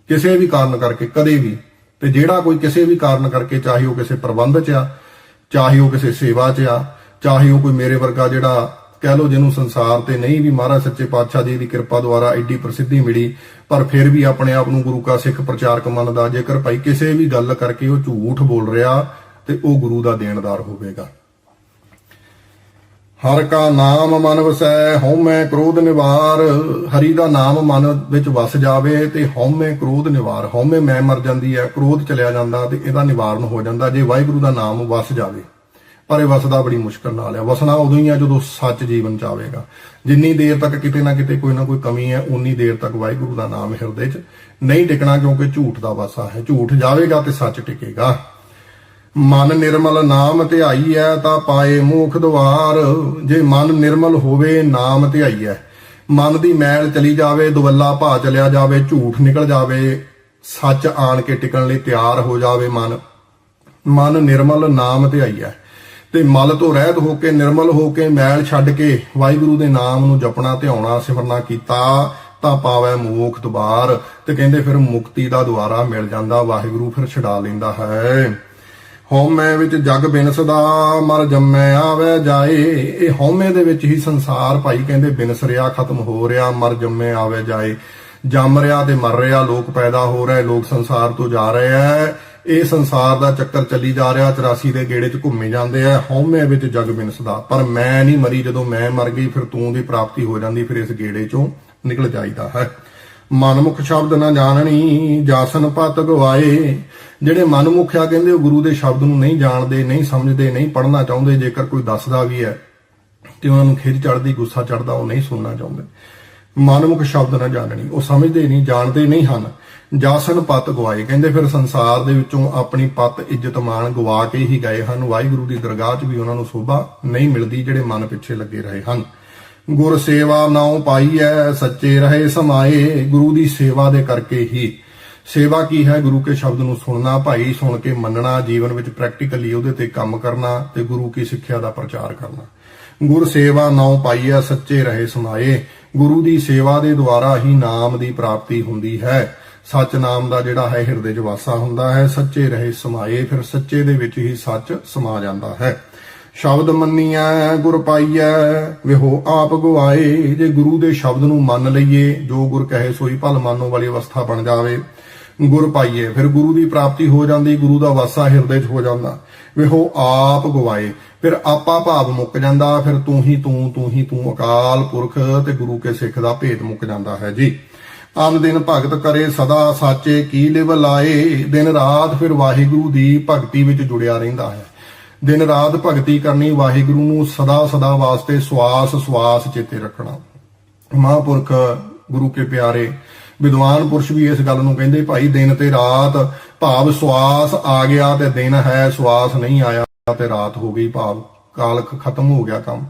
Speaker 1: ਕਿਸੇ ਵੀ ਕਾਰਨ ਕਰਕੇ, ਕਦੇ ਵੀ। ਤੇ ਜਿਹੜਾ ਕੋਈ ਕਿਸੇ ਵੀ ਕਾਰਨ ਕਰਕੇ, ਚਾਹੇ ਉਹ ਕਿਸੇ ਪ੍ਰਬੰਧ 'ਚ ਆ, ਚਾਹੇ ਉਹ ਕਿਸੇ ਸੇਵਾ 'ਚ ਆ, ਚਾਹੇ ਉਹ ਕੋਈ ਮੇਰੇ ਵਰਗਾ ਜਿਹੜਾ ਕਹਿ ਲੋ ਜਿਹਨੂੰ ਸੰਸਾਰ ਤੇ ਨਹੀਂ ਵੀ ਮਹਾਰਾਜ ਸੱਚੇ ਪਾਤਸ਼ਾਹ ਜੀ ਦੀ ਕਿਰਪਾ ਦੁਆਰਾ ਐਡੀ ਪ੍ਰਸਿੱਧੀ ਮਿਲੀ, ਪਰ ਫਿਰ ਵੀ ਆਪਣੇ ਆਪ ਨੂੰ ਗੁਰੂ ਕਾ ਸਿੱਖ ਪ੍ਰਚਾਰਕ ਮੰਨਦਾ, ਜੇਕਰ ਭਾਈ ਕਿਸੇ ਵੀ ਗੱਲ ਕਰਕੇ ਉਹ ਝੂਠ ਬੋਲ ਰਿਹਾ, ਤੇ ਉਹ ਗੁਰੂ ਦਾ ਦੇਣਦਾਰ ਹੋਵੇਗਾ। ਹਰ ਕਾ ਨਾਮ ਮਨ ਵਸੈ, ਹਉਮੈ ਕ੍ਰੋਧ ਨਿਵਾਰ। ਹਰੀ ਦਾ ਨਾਮ ਮਨ ਵਿੱਚ ਵਸ ਜਾਵੇ ਤੇ ਹਉਮੈ ਕ੍ਰੋਧ ਨਿਵਾਰ। ਹਉਮੈ ਮੈਂ ਮਰ ਜਾਂਦੀ ਹੈ ਕ੍ਰੋਧ ਚਲਿਆ ਜਾਂਦਾ ਤੇ ਇਹਦਾ ਨਿਵਾਰਨ ਹੋ ਜਾਂਦਾ ਜੇ ਵਾਹਿਗੁਰੂ ਦਾ ਨਾਮ ਵਸ ਜਾਵੇ। ਪਰ ਇਹ ਵਸਦਾ ਬੜੀ ਮੁਸ਼ਕਲ ਨਾਲ ਹੈ ਵਸਣਾ ਉਦੋਂ ਹੀ ਆ ਜਦੋਂ ਸੱਚ ਜੀਵਨ ਚ ਆਵੇਗਾ। ਜਿੰਨੀ ਦੇਰ ਤੱਕ ਕਿਤੇ ਨਾ ਕਿਤੇ ਕੋਈ ਨਾ ਕੋਈ ਕਮੀ ਹੈ ਉਨੀ ਦੇਰ ਤੱਕ ਵਾਹਿਗੁਰੂ ਦਾ ਨਾਮ ਹਿਰਦੇ 'ਚ ਨਹੀਂ ਟਿਕਣਾ ਕਿਉਂਕਿ ਝੂਠ ਦਾ ਵਸਾ ਹੈ। ਝੂਠ ਜਾਵੇਗਾ ਤੇ ਸੱਚ ਟਿਕੇਗਾ। ਮਨ ਨਿਰਮਲ ਨਾਮ ਧਿਆਈ ਹੈ ਤਾਂ ਪਾਏ ਮੋਖ ਦਵਾਰ ਜੇ ਮਨ ਨਿਰਮਲ ਹੋਵੇ, ਨਾਮ ਧਿਆਈ ਹੈ ਮਨ ਦੀ ਮੈਲ ਚਲੀ ਜਾਵੇ, ਦਵੱਲਾ ਭਾ ਚਲਿਆ ਜਾਵੇ, ਝੂਠ ਨਿਕਲ ਜਾਵੇ, ਸੱਚ ਆਣ ਕੇ ਟਿਕਣ ਲਈ ਤਿਆਰ ਹੋ ਜਾਵੇ ਮਨ। ਮਨ ਨਿਰਮਲ ਨਾਮ ਧਿਆਈ ਹੈ ਤੇ ਮਲ ਤੋਂ ਰਹਿਤ ਹੋ ਕੇ, ਨਿਰਮਲ ਹੋ ਕੇ ਮੈਲ ਛੱਡ ਕੇ ਵਾਹਿਗੁਰੂ ਦੇ ਨਾਮ ਨੂੰ ਜਪਣਾ, ਧਿਆਉਣਾ, ਸਿਮਰਨਾ ਕੀਤਾ, ਤਾਂ ਪਾਵੈ ਮੋਖ ਦੁਬਾਰ। ਤੇ ਕਹਿੰਦੇ ਫਿਰ ਮੁਕਤੀ ਦਾ ਦੁਆਰਾ ਮਿਲ ਜਾਂਦਾ, ਵਾਹਿਗੁਰੂ ਫਿਰ ਛਡਾ ਲੈਂਦਾ ਹੈ। ਹਉਮੈ ਵਿੱਚ ਜਗ ਬਿਨਸਦਾ ਮਰ ਜੰਮੈ ਆਵੇ ਜਾਏ। ਇਹ ਹਉਮੈ ਦੇ ਵਿੱਚ ਹੀ ਸੰਸਾਰ ਭਾਈ ਕਹਿੰਦੇ ਬਿਨਸ ਰਿਹਾ ਖਤਮ ਹੋ ਰਿਹਾ ਮਰ ਜੰਮੈ ਆਵੇ ਜਾਏ। ਜੰਮ ਰਿਹਾ ਤੇ ਮਰ ਰਿਹਾ ਲੋਕ ਪੈਦਾ ਹੋ ਰਹੇ, ਲੋਕ ਸੰਸਾਰ ਤੋਂ ਜਾ ਰਹੇ ਐ। ਇਹ ਸੰਸਾਰ ਦਾ ਚੱਕਰ ਚੱਲੀ ਜਾ ਰਿਹਾ 84 ਦੇ ਗੇੜੇ 'ਚ ਘੁੰਮੇ ਜਾਂਦੇ ਆ ਹਉਮੈ ਵਿੱਚ ਜਗ ਬਿਨਸਦਾ ਪਰ ਮੈਂ ਨਹੀਂ ਮਰੀ ਜਦੋਂ ਮੈਂ ਮਰ ਗਈ, ਫਿਰ ਤੂੰ ਦੀ ਪ੍ਰਾਪਤੀ ਹੋ ਜਾਂਦੀ, ਫਿਰ ਇਸ ਗੇੜੇ 'ਚੋਂ ਨਿਕਲ ਜਾਈਦਾ ਹੈ। ਮਨਮੁਖ ਸ਼ਬਦ ਨਾ ਜਾਣਨੀ, ਜਾਸਨ ਪਤ ਗਵਾਏ ਜਿਹੜੇ ਮਨਮੁਖ ਆ, ਕਹਿੰਦੇ ਉਹ ਗੁਰੂ ਦੇ ਸ਼ਬਦ ਨੂੰ ਨਹੀਂ ਜਾਣਦੇ, ਨਹੀਂ ਸਮਝਦੇ, ਨਹੀਂ ਪੜ੍ਹਨਾ ਚਾਹੁੰਦੇ, ਜੇਕਰ ਕੋਈ ਦੱਸਦਾ ਵੀ ਹੈ ਤੇ ਉਹਨਾਂ ਨੂੰ ਖਿਜ ਚੜਦੀ ਗੁੱਸਾ ਚੜਦਾ ਉਹ ਨਹੀਂ ਸੁਣਨਾ ਚਾਹੁੰਦੇ। ਮਨਮੁਖ ਸ਼ਬਦ ਨਾ ਜਾਣਨੀ, ਉਹ ਸਮਝਦੇ ਨਹੀਂ, ਜਾਣਦੇ ਨਹੀਂ ਹਨ। ਜਾਸਨ ਪਤ ਗਵਾਏ ਕਹਿੰਦੇ ਫਿਰ ਸੰਸਾਰ ਦੇ ਵਿੱਚੋਂ ਆਪਣੀ ਪਤ, ਇੱਜ਼ਤ, ਮਾਣ ਗਵਾ ਕੇ ਹੀ ਗਏ ਹਨ। ਵਾਹਿਗੁਰੂ ਦੀ ਦਰਗਾਹ 'ਚ ਵੀ ਉਹਨਾਂ ਨੂੰ ਸੋਭਾ ਨਹੀਂ ਮਿਲਦੀ, ਜਿਹੜੇ ਮਨ ਪਿੱਛੇ ਲੱਗੇ ਰਹੇ ਹਨ। ਗੁਰ ਸੇਵਾ ਨਾਉ ਪਾਈ ਸੱਚੇ ਰਹੇ ਸਮਾਏ, ਗੁਰੂ ਦੀ ਸੇਵਾ ਦੇ ਕਰਕੇ ਹੀ। ਸੇਵਾ ਕੀ ਹੈ? ਗੁਰੂ ਕੇ ਸ਼ਬਦ ਨੂੰ ਸੁਣਨਾ ਭਾਈ, ਸੁਣ ਕੇ ਮੰਨਣਾ, ਜੀਵਨ ਵਿੱਚ ਪ੍ਰੈਕਟੀਕਲੀ ਉਹਦੇ ਤੇ ਕੰਮ ਕਰਨਾ ਤੇ ਗੁਰੂ ਕੀ ਸਿੱਖਿਆ ਦਾ ਪ੍ਰਚਾਰ ਕਰਨਾ। ਗੁਰ ਸੇਵਾ ਨਾਉ ਪਾਈਐ, ਸੱਚੇ ਰਹੇ ਸਮਾਏ। ਗੁਰੂ ਦੀ ਸੇਵਾ ਦੇ ਦੁਆਰਾ ਹੀ ਨਾਮ ਦੀ ਪ੍ਰਾਪਤੀ ਹੁੰਦੀ ਹੈ। ਸੱਚ ਨਾਮ ਦਾ ਜਿਹੜਾ ਹੈ ਹਿਰਦੇ 'ਚ ਵਾਸਾ ਹੁੰਦਾ ਹੈ, ਸੱਚੇ ਰਹੇ ਸਮਾਏ, ਫਿਰ ਸੱਚੇ ਦੇ ਵਿੱਚ ਹੀ ਸੱਚ ਸਮਾ ਜਾਂਦਾ ਹੈ। ਸ਼ਬਦ ਮੰਨੀਐ, ਗੁਰ ਪਾਈਐ, ਵਿਹੋ ਆਪ ਗਵਾਏ, ਜੇ ਗੁਰੂ ਦੇ ਸ਼ਬਦ ਨੂੰ ਮੰਨ ਲਈਏ, ਜੋ ਗੁਰ ਕਹੇ ਸੋਈ ਭਲ ਮਾਨੋ ਵਾਲੀ ਅਵਸਥਾ ਬਣ ਜਾਵੇ। ਗੁਰ ਪਾਈਏ, ਫਿਰ ਗੁਰੂ ਦੀ ਪ੍ਰਾਪਤੀ ਹੋ ਜਾਂਦੀ, ਗੁਰੂ ਦਾ ਵਾਸਾ ਹਿਰਦੇ 'ਚ ਹੋ ਜਾਂਦਾ। ਵਿਹੋ ਆਪ ਗਵਾਏ, ਫਿਰ ਆਪਾ ਭਾਵ ਮੁੱਕ ਜਾਂਦਾ, ਫਿਰ ਤੂੰ ਹੀ ਤੂੰ ਤੂੰ ਹੀ ਤੂੰ ਅਕਾਲ ਪੁਰਖ, ਤੇ ਗੁਰੂ ਕੇ ਸਿੱਖ ਦਾ ਭੇਦ ਮੁੱਕ ਜਾਂਦਾ ਹੈ ਜੀ। ਆਨ ਦਿਨ ਭਗਤ ਕਰੇ ਸਦਾ ਸਾਚੇ, ਕੀ ਲਿਵ ਲਾਏ, ਦਿਨ ਰਾਤ ਫਿਰ ਵਾਹਿਗੁਰੂ ਦੀ ਭਗਤੀ ਵਿੱਚ ਜੁੜਿਆ ਰਹਿੰਦਾ ਹੈ। ਦਿਨ ਰਾਤ ਭਗਤੀ ਕਰਨੀ, ਵਾਹਿਗੁਰੂ ਨੂੰ ਸਦਾ ਸਦਾ ਵਾਸਤੇ ਸਵਾਸ ਸਵਾਸ ਚੇਤੇ ਰੱਖਣਾ। ਮਹਾਂਪੁਰਖ ਗੁਰੂ ਕੇ ਪਿਆਰੇ, ਵਿਦਵਾਨ ਪੁਰਸ਼ ਵੀ ਇਸ ਗੱਲ ਨੂੰ ਕਹਿੰਦੇ, ਭਾਈ ਦਿਨ ਤੇ ਰਾਤ ਭਾਵ ਸਵਾਸ ਆ ਗਿਆ ਤੇ ਦਿਨ ਹੈ ਸਵਾਸ ਨਹੀਂ ਆਇਆ ਤੇ ਰਾਤ ਹੋ ਗਈ ਭਾਵ। ਕਾਲਕ ਖਤਮ ਹੋ ਗਿਆ ਕੰਮ।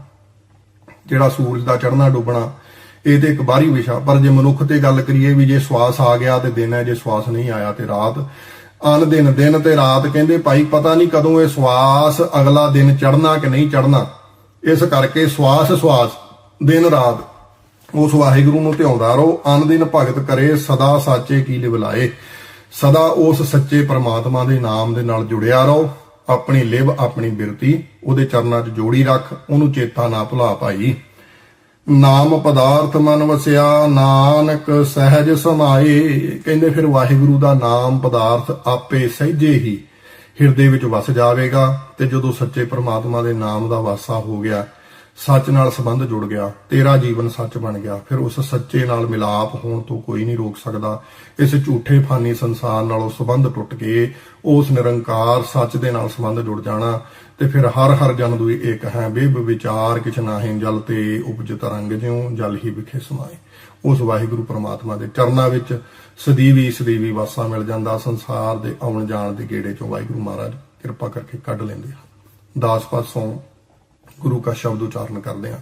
Speaker 1: ਜਿਹੜਾ ਸੂਰਜ ਦਾ ਚੜ੍ਹਨਾ ਡੁੱਬਣਾ, ਇਹ ਤੇ ਇੱਕ ਬਾਹਰੀ ਵਿਸ਼ਾ। ਪਰ ਜੇ ਮਨੁੱਖ ਤੇ ਗੱਲ ਕਰੀਏ ਵੀ ਜੇ ਸਵਾਸ ਆ ਗਿਆ ਤੇ ਦਿਨ ਹੈ, ਜੇ ਸਵਾਸ ਨਹੀਂ ਆਇਆ ਤੇ ਰਾਤ ਅਨ ਦਿਨ ਦਿਨ ਤੇ ਰਾਤ ਕਹਿੰਦੇ, ਭਾਈ, ਪਤਾ ਨਹੀਂ ਕਦੋਂ ਇਹ ਸਵਾਸ ਅਗਲਾ ਦਿਨ ਚੜਨਾ ਕਿ ਨਹੀਂ ਚੜਨਾ ਇਸ ਕਰਕੇ ਸਵਾਸ ਸਵਾਸ, ਦਿਨ ਰਾਤ ਉਸ ਵਾਹਿਗੁਰੂ ਨੂੰ ਧਿਆਉਂਦਾ ਰਹੋ ਅਨ ਦਿਨ ਭਗਤ ਕਰੇ, ਸਦਾ ਸਾਚੇ ਕੀ ਲਿਵਲਾਏ ਸਦਾ ਉਸ ਸੱਚੇ ਪ੍ਰਮਾਤਮਾ ਦੇ ਨਾਮ ਦੇ ਨਾਲ ਜੁੜਿਆ ਰਹੋ, ਆਪਣੀ ਲਿਵ, ਆਪਣੀ ਬਿਰਤੀ, ਉਹਦੇ ਚਰਨਾਂ 'ਚ ਜੋੜੀ ਰੱਖ, ਉਹਨੂੰ ਚੇਤਾ ਨਾ ਭੁਲਾ ਭਾਈ। ਨਾਮ ਪਦਾਰਥ ਮਨ ਵਸਿਆ, ਨਾਨਕ ਸਹਿਜ ਸਮਾਏ। ਕਹਿੰਦੇ ਫਿਰ ਵਾਹਿਗੁਰੂ ਦਾ ਨਾਮ ਪਦਾਰਥ ਆਪੇ ਸਹਿਜੇ ਹੀ ਹਿਰਦੇ ਵਿੱਚ ਵਸ ਜਾਵੇਗਾ ਤੇ ਜਦੋਂ ਸੱਚੇ ਪ੍ਰਮਾਤਮਾ ਦੇ ਨਾਮ ਦਾ ਵਾਸਾ ਹੋ ਗਿਆ, ਸੱਚ ਨਾਲ ਸੰਬੰਧ ਜੁੜ ਗਿਆ, ਤੇਰਾ ਜੀਵਨ ਸੱਚ ਬਣ ਗਿਆ, ਫਿਰ ਉਸ ਸੱਚੇ ਨਾਲ ਮਿਲਾਪ ਹੋਣ ਤੋਂ ਕੋਈ ਨਹੀਂ ਰੋਕ ਸਕਦਾ। ਇਸ ਝੂਠੇ ਫਾਨੀ ਸੰਸਾਰ ਨਾਲੋਂ ਸੰਬੰਧ ਟੁੱਟ ਕੇ ਉਸ ਨਿਰੰਕਾਰ ਸੱਚ ਦੇ ਨਾਲ ਸੰਬੰਧ ਜੁੜ ਜਾਣਾ ਤੇ ਫਿਰ ਹਰ ਹਰ ਜਨ ਦੁਈ ਇੱਕ ਹੈ। ਬੇਬ ਵਿਚਾਰ ਕਿਛ ਨਾਹੀਂ, ਜਲ ਤੇ ਉਪਜ ਤਰੰਗ ਜਿਉ, ਜਲ ਹੀ ਵਿਖੇ ਸਮਾਏ। ਉਸ ਵਾਹਿਗੁਰੂ ਪ੍ਰਮਾਤਮਾ ਦੇ ਚਰਨਾਂ ਵਿੱਚ ਸਦੀਵੀ ਸਦੀਵੀ ਵਾਸਾ ਮਿਲ ਜਾਂਦਾ। ਸੰਸਾਰ ਦੇ ਆਉਣ ਜਾਣ ਦੇ ਗੇੜੇ ਚੋਂ ਵਾਹਿਗੁਰੂ ਮਹਾਰਾਜ ਕਿਰਪਾ ਕਰਕੇ ਕੱਢ ਲੈਂਦੇ ਹਨ। ਦਾਸ ਪਾਸੋਂ ਗੁਰੂ ਦਾ ਸ਼ਬਦ ਉਚਾਰਨ ਕਰਦੇ ਆ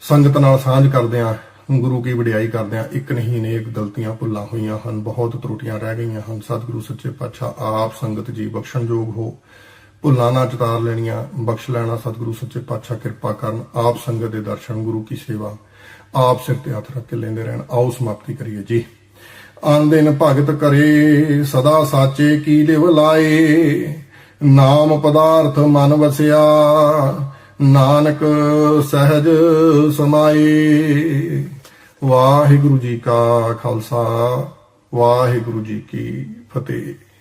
Speaker 1: ਸੰਗਤ ਨਾਲ ਸਾਂਝ ਕਰਦੇ ਆ ਗੁਰੂ ਕੀ ਵਡਿਆਈ ਕਰਦੇ ਆ ਇੱਕ ਨਹੀਂ ਨੇਕ ਗਲਤੀਆਂ ਭੁੱਲਾਂ ਹੋਈਆਂ ਹਨ। ਬਹੁਤ ਤਰੁੱਟੀਆਂ ਰਹਿ ਗਈਆਂ ਹਨ। ਸਤਿਗੁਰੂ ਸੱਚੇ ਪਾਤਸ਼ਾਹ, ਆਪ ਸੰਗਤ ਜੀ ਬਖਸ਼ਣਯੋਗ ਹੋ। ਭੁੱਲਾਂ ਨਾ ਚਤਾਰ ਲੈਣੀਆਂ, ਬਖਸ਼ ਲੈਣਾ, ਸਤਿਗੁਰੂ ਸੱਚੇ ਪਾਤਸ਼ਾਹ ਕਿਰਪਾ ਕਰਨ, ਆਪ ਸੰਗਤ ਦੇ ਦਰਸ਼ਨ, ਗੁਰੂ ਕੀ ਸੇਵਾ, ਆਪ ਸਿਰ ਤੇ ਹੱਥ ਰੱਖ ਕੇ ਲੈਂਦੇ ਰਹਿਣ, ਆਓ ਸਮਾਪਤੀ ਕਰੀਏ ਜੀ। ਆਨ ਭਗਤ ਕਰੇ, ਸਦਾ ਸਾਚੇ ਕੀ ਲਿਵ ਲਾਏ, ਨਾਮ ਪਦਾਰਥ ਮਨ ਵਸਿਆ, ਨਾਨਕ ਸਹਿਜ ਸਮਾਏ। ਵਾਹਿਗੁਰੂ ਜੀ ਕਾ ਖਾਲਸਾ, ਵਾਹਿਗੁਰੂ ਜੀ ਕੀ ਫਤਿਹ।